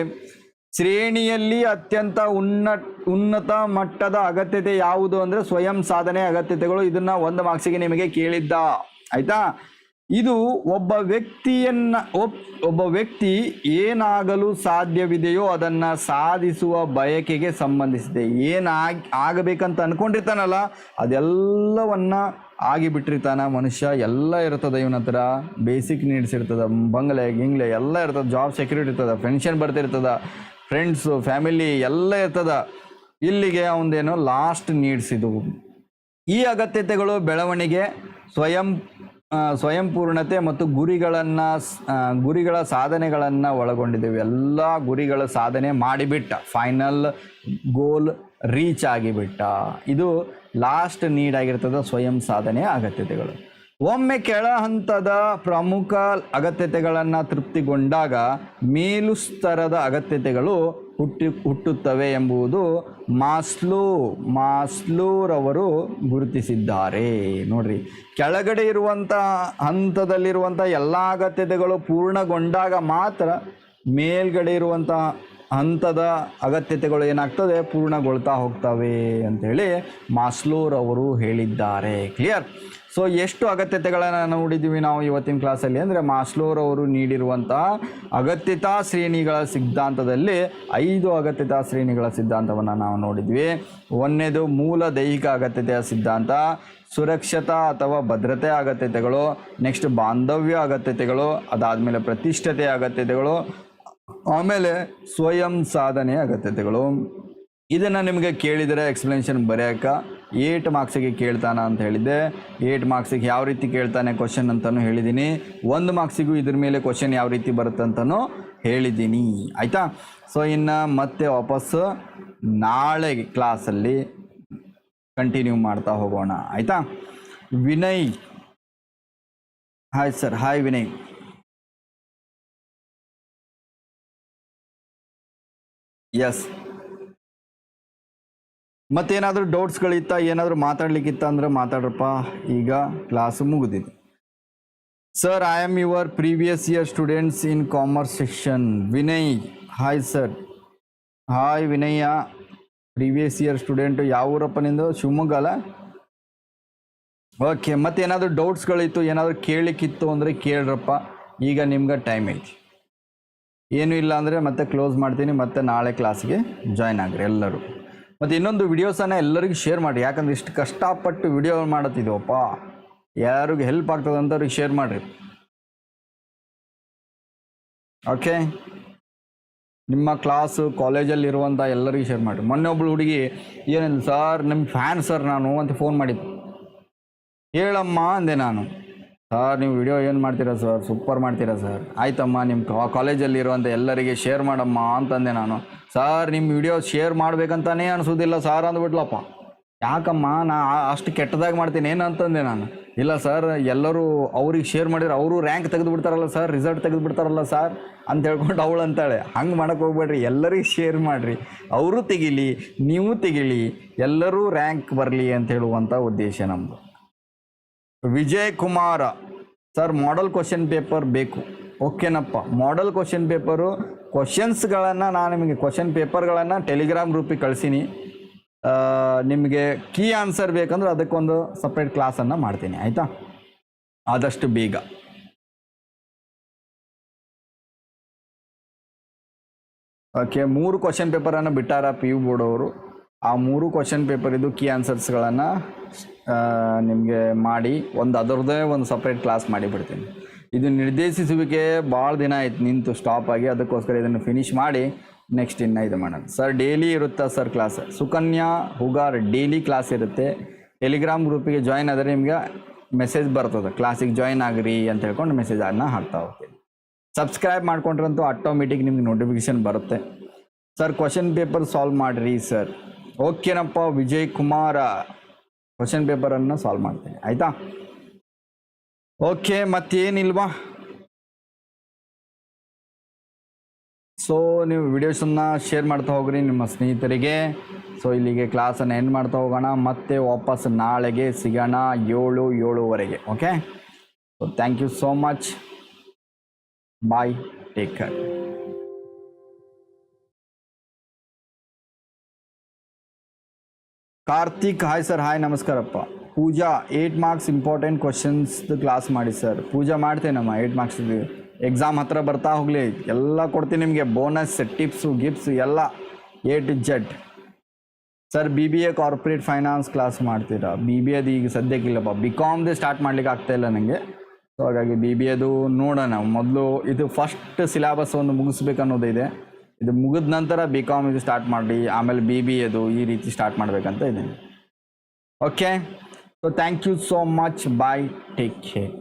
ಶ್ರೇಣಿಯಲ್ಲಿ ಅತ್ಯಂತ ಉನ್ನ, ಉನ್ನತ ಮಟ್ಟದ ಅಗತ್ಯತೆ ಯಾವುದು ಅಂದರೆ ಸ್ವಯಂ ಸಾಧನೆ ಅಗತ್ಯತೆಗಳು. ಇದನ್ನ ಒಂದು ಮಾರ್ಕ್ಸಿಗೆ ನಿಮಗೆ ಕೇಳಿದ್ದ. ಆಯ್ತಾ? ಇದು ಒಬ್ಬ ವ್ಯಕ್ತಿಯನ್ನ, ಒಬ್, ಒಬ್ಬ ವ್ಯಕ್ತಿ ಏನಾಗಲು ಸಾಧ್ಯವಿದೆಯೋ ಅದನ್ನು ಸಾಧಿಸುವ ಬಯಕೆಗೆ ಸಂಬಂಧಿಸಿದೆ. ಏನಾಗ ಆಗಬೇಕಂತ ಅನ್ಕೊಂಡಿರ್ತಾನಲ್ಲ, ಅದೆಲ್ಲವನ್ನ ಆಗಿಬಿಟ್ಟಿರ್ತಾನ ಮನುಷ್ಯ. ಎಲ್ಲ ಇರ್ತದೆ ಇವನ ಹತ್ರ. ಬೇಸಿಕ್ ನೀಡ್ಸ್ ಇರ್ತದ, ಬಂಗ್ಲೆ, ಗಿಂಗ್ಲೆ, ಎಲ್ಲ ಇರ್ತದೆ. ಜಾಬ್ ಸೆಕ್ಯೂರಿಟಿ ಇರ್ತದ, ಪೆನ್ಷನ್ ಬರ್ತಿರ್ತದ ಫ್ರೆಂಡ್ಸು ಫ್ಯಾಮಿಲಿ ಎಲ್ಲ ಇರ್ತದ. ಇಲ್ಲಿಗೆ ಅವಂದೇನು ಲಾಸ್ಟ್ ನೀಡ್ಸ್ ಇದು. ಈ ಅಗತ್ಯತೆಗಳು ಬೆಳವಣಿಗೆ, ಸ್ವಯಂ ಸ್ವಯಂಪೂರ್ಣತೆ ಸ್ವಯಂ ಪೂರ್ಣತೆ ಮತ್ತು ಗುರಿಗಳನ್ನು ಗುರಿಗಳ ಸಾಧನೆಗಳನ್ನು ಒಳಗೊಂಡಿದ್ದೇವೆ ಎಲ್ಲ ಗುರಿಗಳ ಸಾಧನೆ ಮಾಡಿಬಿಟ್ಟ. ಫೈನಲ್ ಗೋಲ್ ರೀಚ್ ಆಗಿಬಿಟ್ಟ. ಇದು ಲಾಸ್ಟ್ ನೀಡ್ ಆಗಿರ್ತದ ಸ್ವಯಂ ಸಾಧನೆಯ ಅಗತ್ಯತೆಗಳು. ಒಮ್ಮೆ ಕೆಳ ಹಂತದ ಪ್ರಮುಖ ಅಗತ್ಯತೆಗಳನ್ನು ತೃಪ್ತಿಗೊಂಡಾಗ ಮೇಲು ಸ್ತರದ ಅಗತ್ಯತೆಗಳು ಹುಟ್ಟಿ ಹುಟ್ಟುತ್ತವೆ ಎಂಬುದು ಮಾಸ್ಲೋ, ಮಾಸ್ಲೋರವರು ಗುರುತಿಸಿದ್ದಾರೆ. ನೋಡ್ರಿ, ಕೆಳಗಡೆ ಇರುವಂಥ ಹಂತದಲ್ಲಿರುವಂಥ ಎಲ್ಲ ಅಗತ್ಯತೆಗಳು ಪೂರ್ಣಗೊಂಡಾಗ ಮಾತ್ರ ಮೇಲ್ಗಡೆ ಇರುವಂಥ ಹಂತದ ಅಗತ್ಯತೆಗಳು ಏನಾಗ್ತದೆ? ಪೂರ್ಣಗೊಳ್ತಾ ಹೋಗ್ತವೆ ಅಂತೇಳಿ ಮಾಸ್ಲೂರವರು ಹೇಳಿದ್ದಾರೆ. ಕ್ಲಿಯರ್? ಸೊ ಎಷ್ಟು ಅಗತ್ಯತೆಗಳನ್ನು ನೋಡಿದ್ದೀವಿ ನಾವು ಇವತ್ತಿನ ಕ್ಲಾಸಲ್ಲಿ ಅಂದರೆ ಮಾಸ್ಲೋರ್ ಅವರು ನೀಡಿರುವಂತಹ ಅಗತ್ಯತಾ ಶ್ರೇಣಿಗಳ ಸಿದ್ಧಾಂತದಲ್ಲಿ ಐದು ಅಗತ್ಯತಾ ಶ್ರೇಣಿಗಳ ಸಿದ್ಧಾಂತವನ್ನು ನಾವು ನೋಡಿದ್ವಿ. ಒಂದನೇದು ಮೂಲ ದೈಹಿಕ ಅಗತ್ಯತೆಯ ಸಿದ್ಧಾಂತ, ಸುರಕ್ಷತಾ ಅಥವಾ ಭದ್ರತೆ ಅಗತ್ಯತೆಗಳು, ನೆಕ್ಸ್ಟ್ ಬಾಂಧವ್ಯ ಅಗತ್ಯತೆಗಳು, ಅದಾದಮೇಲೆ ಪ್ರತಿಷ್ಠತೆಯ ಅಗತ್ಯತೆಗಳು, ಆಮೇಲೆ ಸ್ವಯಂ ಸಾಧನೆಯ ಅಗತ್ಯತೆಗಳು. ಇದನ್ನು ನಿಮಗೆ ಕೇಳಿದರೆ ಎಕ್ಸ್ಪ್ಲನೇಷನ್ ಬರೆಯೋಕೆ ಏಟ್ ಮಾರ್ಕ್ಸಿಗೆ ಕೇಳ್ತಾನ ಅಂತ ಹೇಳಿದ್ದೆ. ಏಟ್ ಮಾರ್ಕ್ಸಿಗೆ ಯಾವ ರೀತಿ ಕೇಳ್ತಾನೆ ಕ್ವಶನ್ ಅಂತಲೂ ಹೇಳಿದ್ದೀನಿ ಒಂದು ಮಾರ್ಕ್ಸಿಗೂ ಇದ್ರ ಮೇಲೆ ಕ್ವಶನ್ ಯಾವ ರೀತಿ ಬರುತ್ತೆ ಅಂತಲೂ ಹೇಳಿದ್ದೀನಿ ಆಯಿತಾ? ಸೊ ಇನ್ನು ಮತ್ತೆ ವಾಪಸ್ಸು ನಾಳೆ ಕ್ಲಾಸಲ್ಲಿ ಕಂಟಿನ್ಯೂ ಮಾಡ್ತಾ ಹೋಗೋಣ. ಆಯಿತಾ? Vinay. Hi sir hi Vinay. Yes ಮತ್ತೇನಾದರೂ ಡೌಟ್ಸ್ಗಳಿತ್ತ ಏನಾದರೂ ಮಾತಾಡ್ಲಿಕ್ಕಿತ್ತ ಅಂದ್ರೆ ಮಾತಾಡ್ರಪ್ಪ, ಈಗ ಕ್ಲಾಸ್ ಮುಗಿದಿದೆ. Sir I am your previous year students in commerce section Vinay hi sir hi ವಿನಯ್ಯ previous year student ಯಾವ ಊರಪ್ಪ ನಿಂದು? ಶಿವಮೊಗ್ಗ ಅಲ್ಲ? ಓಕೆ ಮತ್ತೇನಾದರೂ ಡೌಟ್ಸ್ಗಳಿತ್ತು ಏನಾದರೂ ಕೇಳಲಿಕ್ಕಿತ್ತು ಅಂದರೆ ಕೇಳ್ರಪ್ಪ, ಈಗ ನಿಮ್ಗೆ ಟೈಮ್ ಐತಿ. ಏನೂ ಇಲ್ಲ ಅಂದರೆ ಮತ್ತೆ ಕ್ಲೋಸ್ ಮಾಡ್ತೀನಿ, ಮತ್ತೆ ನಾಳೆ ಕ್ಲಾಸಿಗೆ ಜಾಯ್ನ್ ಆಗ್ರಿ ಎಲ್ಲರೂ. ಮತ್ತು ಇನ್ನೊಂದು ವಿಡಿಯೋಸನ್ನ ಎಲ್ಲರಿಗೂ ಶೇರ್ ಮಾಡಿ ಯಾಕಂದ್ರೆ ಇಷ್ಟು ಕಷ್ಟಪಟ್ಟು ವಿಡಿಯೋ ಮಾಡತ್ತಿದ್ವಪ್ಪ. ಯಾರಿಗೂ ಹೆಲ್ಪ್ ಆಗ್ತದೆ ಅಂತವ್ರಿಗೆ ಶೇರ್ ಮಾಡಿರಿ. ಓಕೆ ನಿಮ್ಮ ಕ್ಲಾಸು ಕಾಲೇಜಲ್ಲಿ ಇರುವಂಥ ಎಲ್ಲರಿಗೂ ಶೇರ್ ಮಾಡಿರಿ. ಮೊನ್ನೆ ಒಬ್ಬಳು ಹುಡುಗಿ, ಏನಿಲ್ಲ ಸರ್ ನಿಮ್ಮ ಫ್ಯಾನ್ ಸರ್ ನಾನು ಅಂತ ಫೋನ್ ಮಾಡಿದ್ದು ಹೇಳಮ್ಮ ಅಂದೆ ನಾನು. ಸರ್, ನೀವು ವಿಡಿಯೋ ಏನು ಮಾಡ್ತೀರಾ ಸರ್? ಸೂಪರ್ ಮಾಡ್ತೀರಾ ಸರ್? ಆಯ್ತಮ್ಮ ನಿಮ್ಮ ಕಾಲೇಜಲ್ಲಿ ಇರುವಂಥ ಎಲ್ಲರಿಗೆ ಶೇರ್ ಮಾಡಮ್ಮ ಅಂತಂದೆ ನಾನು. ಸರ್ ನಿಮ್ಮ ವಿಡಿಯೋ ಶೇರ್ ಮಾಡ್ಬೇಕಂತಾನೇ ಅನಿಸೋದಿಲ್ಲ ಸರ್ ಅಂದ್ಬಿಟ್ಲಪ್ಪ. ಯಾಕಮ್ಮ, ನಾ ಅಷ್ಟು ಕೆಟ್ಟದಾಗಿ ಮಾಡ್ತೀನಿ ಏನು ಅಂತಂದೆ ನಾನು. ಇಲ್ಲ ಸರ್, ಎಲ್ಲರೂ ಅವ್ರಿಗೆ ಶೇರ್ ಮಾಡಿದ್ರೆ ಅವರು ರ್ಯಾಂಕ್ ತೆಗೆದು ಬಿಡ್ತಾರಲ್ಲ ಸರ್ ರಿಸಲ್ಟ್ ತೆಗೆದು ಬಿಡ್ತಾರಲ್ಲ ಸರ್ ಅಂತ ಹೇಳ್ಕೊಂಡು ಅವಳು ಅಂತಾಳೆ. ಹಂಗೆ ಮಾಡೋಕೆ ಹೋಗ್ಬೇಡ್ರಿ, ಎಲ್ಲರಿಗೆ ಶೇರ್ ಮಾಡಿರಿ. ಅವರು ತೆಗಿಲಿ, ನೀವು ತೆಗಿಲಿ, ಎಲ್ಲರೂ ರ್ಯಾಂಕ್ ಬರಲಿ ಅಂತ ಹೇಳುವಂಥ ಉದ್ದೇಶ ನಮ್ಮದು Vijay Kumar sir model question paper ಬೇಕು. ಓಕೆನಪ್ಪ ಮಾಡಲ್ ಕ್ವಶನ್ ಪೇಪರು ಕ್ವಶನ್ಸ್ಗಳನ್ನು ನಾನು ನಿಮಗೆ ಕ್ವಶನ್ ಪೇಪರ್ಗಳನ್ನು ಟೆಲಿಗ್ರಾಮ್ ಗ್ರೂಪಿಗೆ ಕಳಿಸೀನಿ. ನಿಮಗೆ ಕೀ ಆನ್ಸರ್ ಬೇಕಂದ್ರೆ ಅದಕ್ಕೊಂದು ಸಪ್ರೇಟ್ ಕ್ಲಾಸನ್ನು ಮಾಡ್ತೀನಿ. ಆಯಿತಾ? ಆದಷ್ಟು ಬೇಗ. ಓಕೆ ಮೂರು ಕ್ವಶನ್ ಪೇಪರನ್ನು ಬಿಟ್ಟಾರ ಪಿ ಯು ಬೋರ್ಡ್ ಅವರು. ಆ ಮೂರು ಕ್ವಶನ್ ಪೇಪರ್ ಇದು ಕೀ ಆನ್ಸರ್ಸ್ಗಳನ್ನು ನಿಮಗೆ ಮಾಡಿ ಒಂದು ಅದರದ್ದೇ ಒಂದು ಸಪ್ರೇಟ್ ಕ್ಲಾಸ್ ಮಾಡಿಬಿಡ್ತೀನಿ ಇದು ನಿರ್ದೇಶಿಸುವಿಕೆ ಭಾಳ ದಿನ ಆಯ್ತು ನಿಂತು ಸ್ಟಾಪ್ ಆಗಿ, ಅದಕ್ಕೋಸ್ಕರ ಇದನ್ನು ಫಿನಿಶ್ ಮಾಡಿ ನೆಕ್ಸ್ಟ್ ಇನ್ನು ಇದು ಮಾಡೋಣ ಸರ್ ಡೈಲಿ ಇರುತ್ತಾ sir class Sukanya Hugar daily class ಇರುತ್ತೆ. ಟೆಲಿಗ್ರಾಮ್ ಗ್ರೂಪಿಗೆ ಜಾಯ್ನ್ ಆದರೆ ನಿಮ್ಗೆ ಮೆಸೇಜ್ ಬರ್ತದೆ. ಕ್ಲಾಸಿಗೆ ಜಾಯ್ನ್ ಆಗ್ರಿ ಅಂತ ಹೇಳ್ಕೊಂಡು ಮೆಸೇಜನ್ನು ಹಾಕ್ತಾ ಹೋಗ್ತೀನಿ. ಸಬ್ಸ್ಕ್ರೈಬ್ ಮಾಡ್ಕೊಂಡ್ರಂತೂ ಆಟೋಮೆಟಿಕ್ ನಿಮ್ಗೆ ನೋಟಿಫಿಕೇಶನ್ ಬರುತ್ತೆ. ಸರ್ ಕ್ವಶನ್ ಪೇಪರ್ ಸಾಲ್ವ್ ಮಾಡಿರಿ ಸರ್ ಓಕೆನಪ್ಪ ವಿಜಯ್ ಕುಮಾರ ಕ್ವಶನ್ ಪೇಪರನ್ನು ಸಾಲ್ವ್ ಮಾಡ್ತೀನಿ. ಆಯಿತಾ? ಓಕೆ ಮತ್ತೇನಿಲ್ವಾ? ಸೊ ನೀವು ವಿಡಿಯೋಸನ್ನು ಶೇರ್ ಮಾಡ್ತಾ ಹೋಗ್ರಿ ನಿಮ್ಮ ಸ್ನೇಹಿತರಿಗೆ. ಸೊ ಇಲ್ಲಿಗೆ ಕ್ಲಾಸನ್ನು ಎಂಡ್ ಮಾಡ್ತಾ ಹೋಗೋಣ. ಮತ್ತೆ ವಾಪಸ್ ನಾಳೆಗೆ ಸಿಗೋಣ ಏಳು, ಏಳುವರೆಗೆ. Okay so thank you so much bye take care Karthik hi sir hi ನಮಸ್ಕಾರಪ್ಪ. Pooja eight marks important questions class ಮಾಡಿ ಸರ್ ಪೂಜಾ ಮಾಡ್ತೇನಮ್ಮ ಏಯ್ಟ್ ಮಾರ್ಕ್ಸ್ ಎಕ್ಸಾಮ್ ಹತ್ರ ಬರ್ತಾ ಹೋಗಲಿ. ಎಲ್ಲ ಕೊಡ್ತೀನಿ ನಿಮಗೆ. ಬೋನಸ್ ಟಿಪ್ಸು ಗಿಫ್ಟ್ಸ್ ಎಲ್ಲ A to Z sir B B A corporate finance class ಮಾಡ್ತೀರಾ? ಬಿ ಬಿ ಎದು ಈಗ ಸದ್ಯಕ್ಕಿಲ್ಲಪ್ಪ ಬಿ ಕಾಮ್ದೆ ಸ್ಟಾರ್ಟ್ ಮಾಡ್ಲಿಕ್ಕೆ ಆಗ್ತಾ ಇಲ್ಲ ನನಗೆ ಸೊ ಹಾಗಾಗಿ ಬಿ ಬಿ ಎದು ನೋಡೋಣ. ಮೊದಲು ಇದು ಫಸ್ಟ್ ಸಿಲೆಬಸ್ ಒಂದು ಮುಗಿಸ್ಬೇಕು ಅನ್ನೋದು ಇದೆ ಮುಗಿದ ನಂತರ ಬಿ ಕಾಮ್ ಇದು ಸ್ಟಾರ್ಟ್ ಮಾಡಿ ಆಮೇಲೆ ಬಿ ಬಿ ಅದು ಈ ರೀತಿ ಸ್ಟಾರ್ಟ್ ಮಾಡಬೇಕಂತ ಇದ್ದೀನಿ. Okay so thank you so much bye take care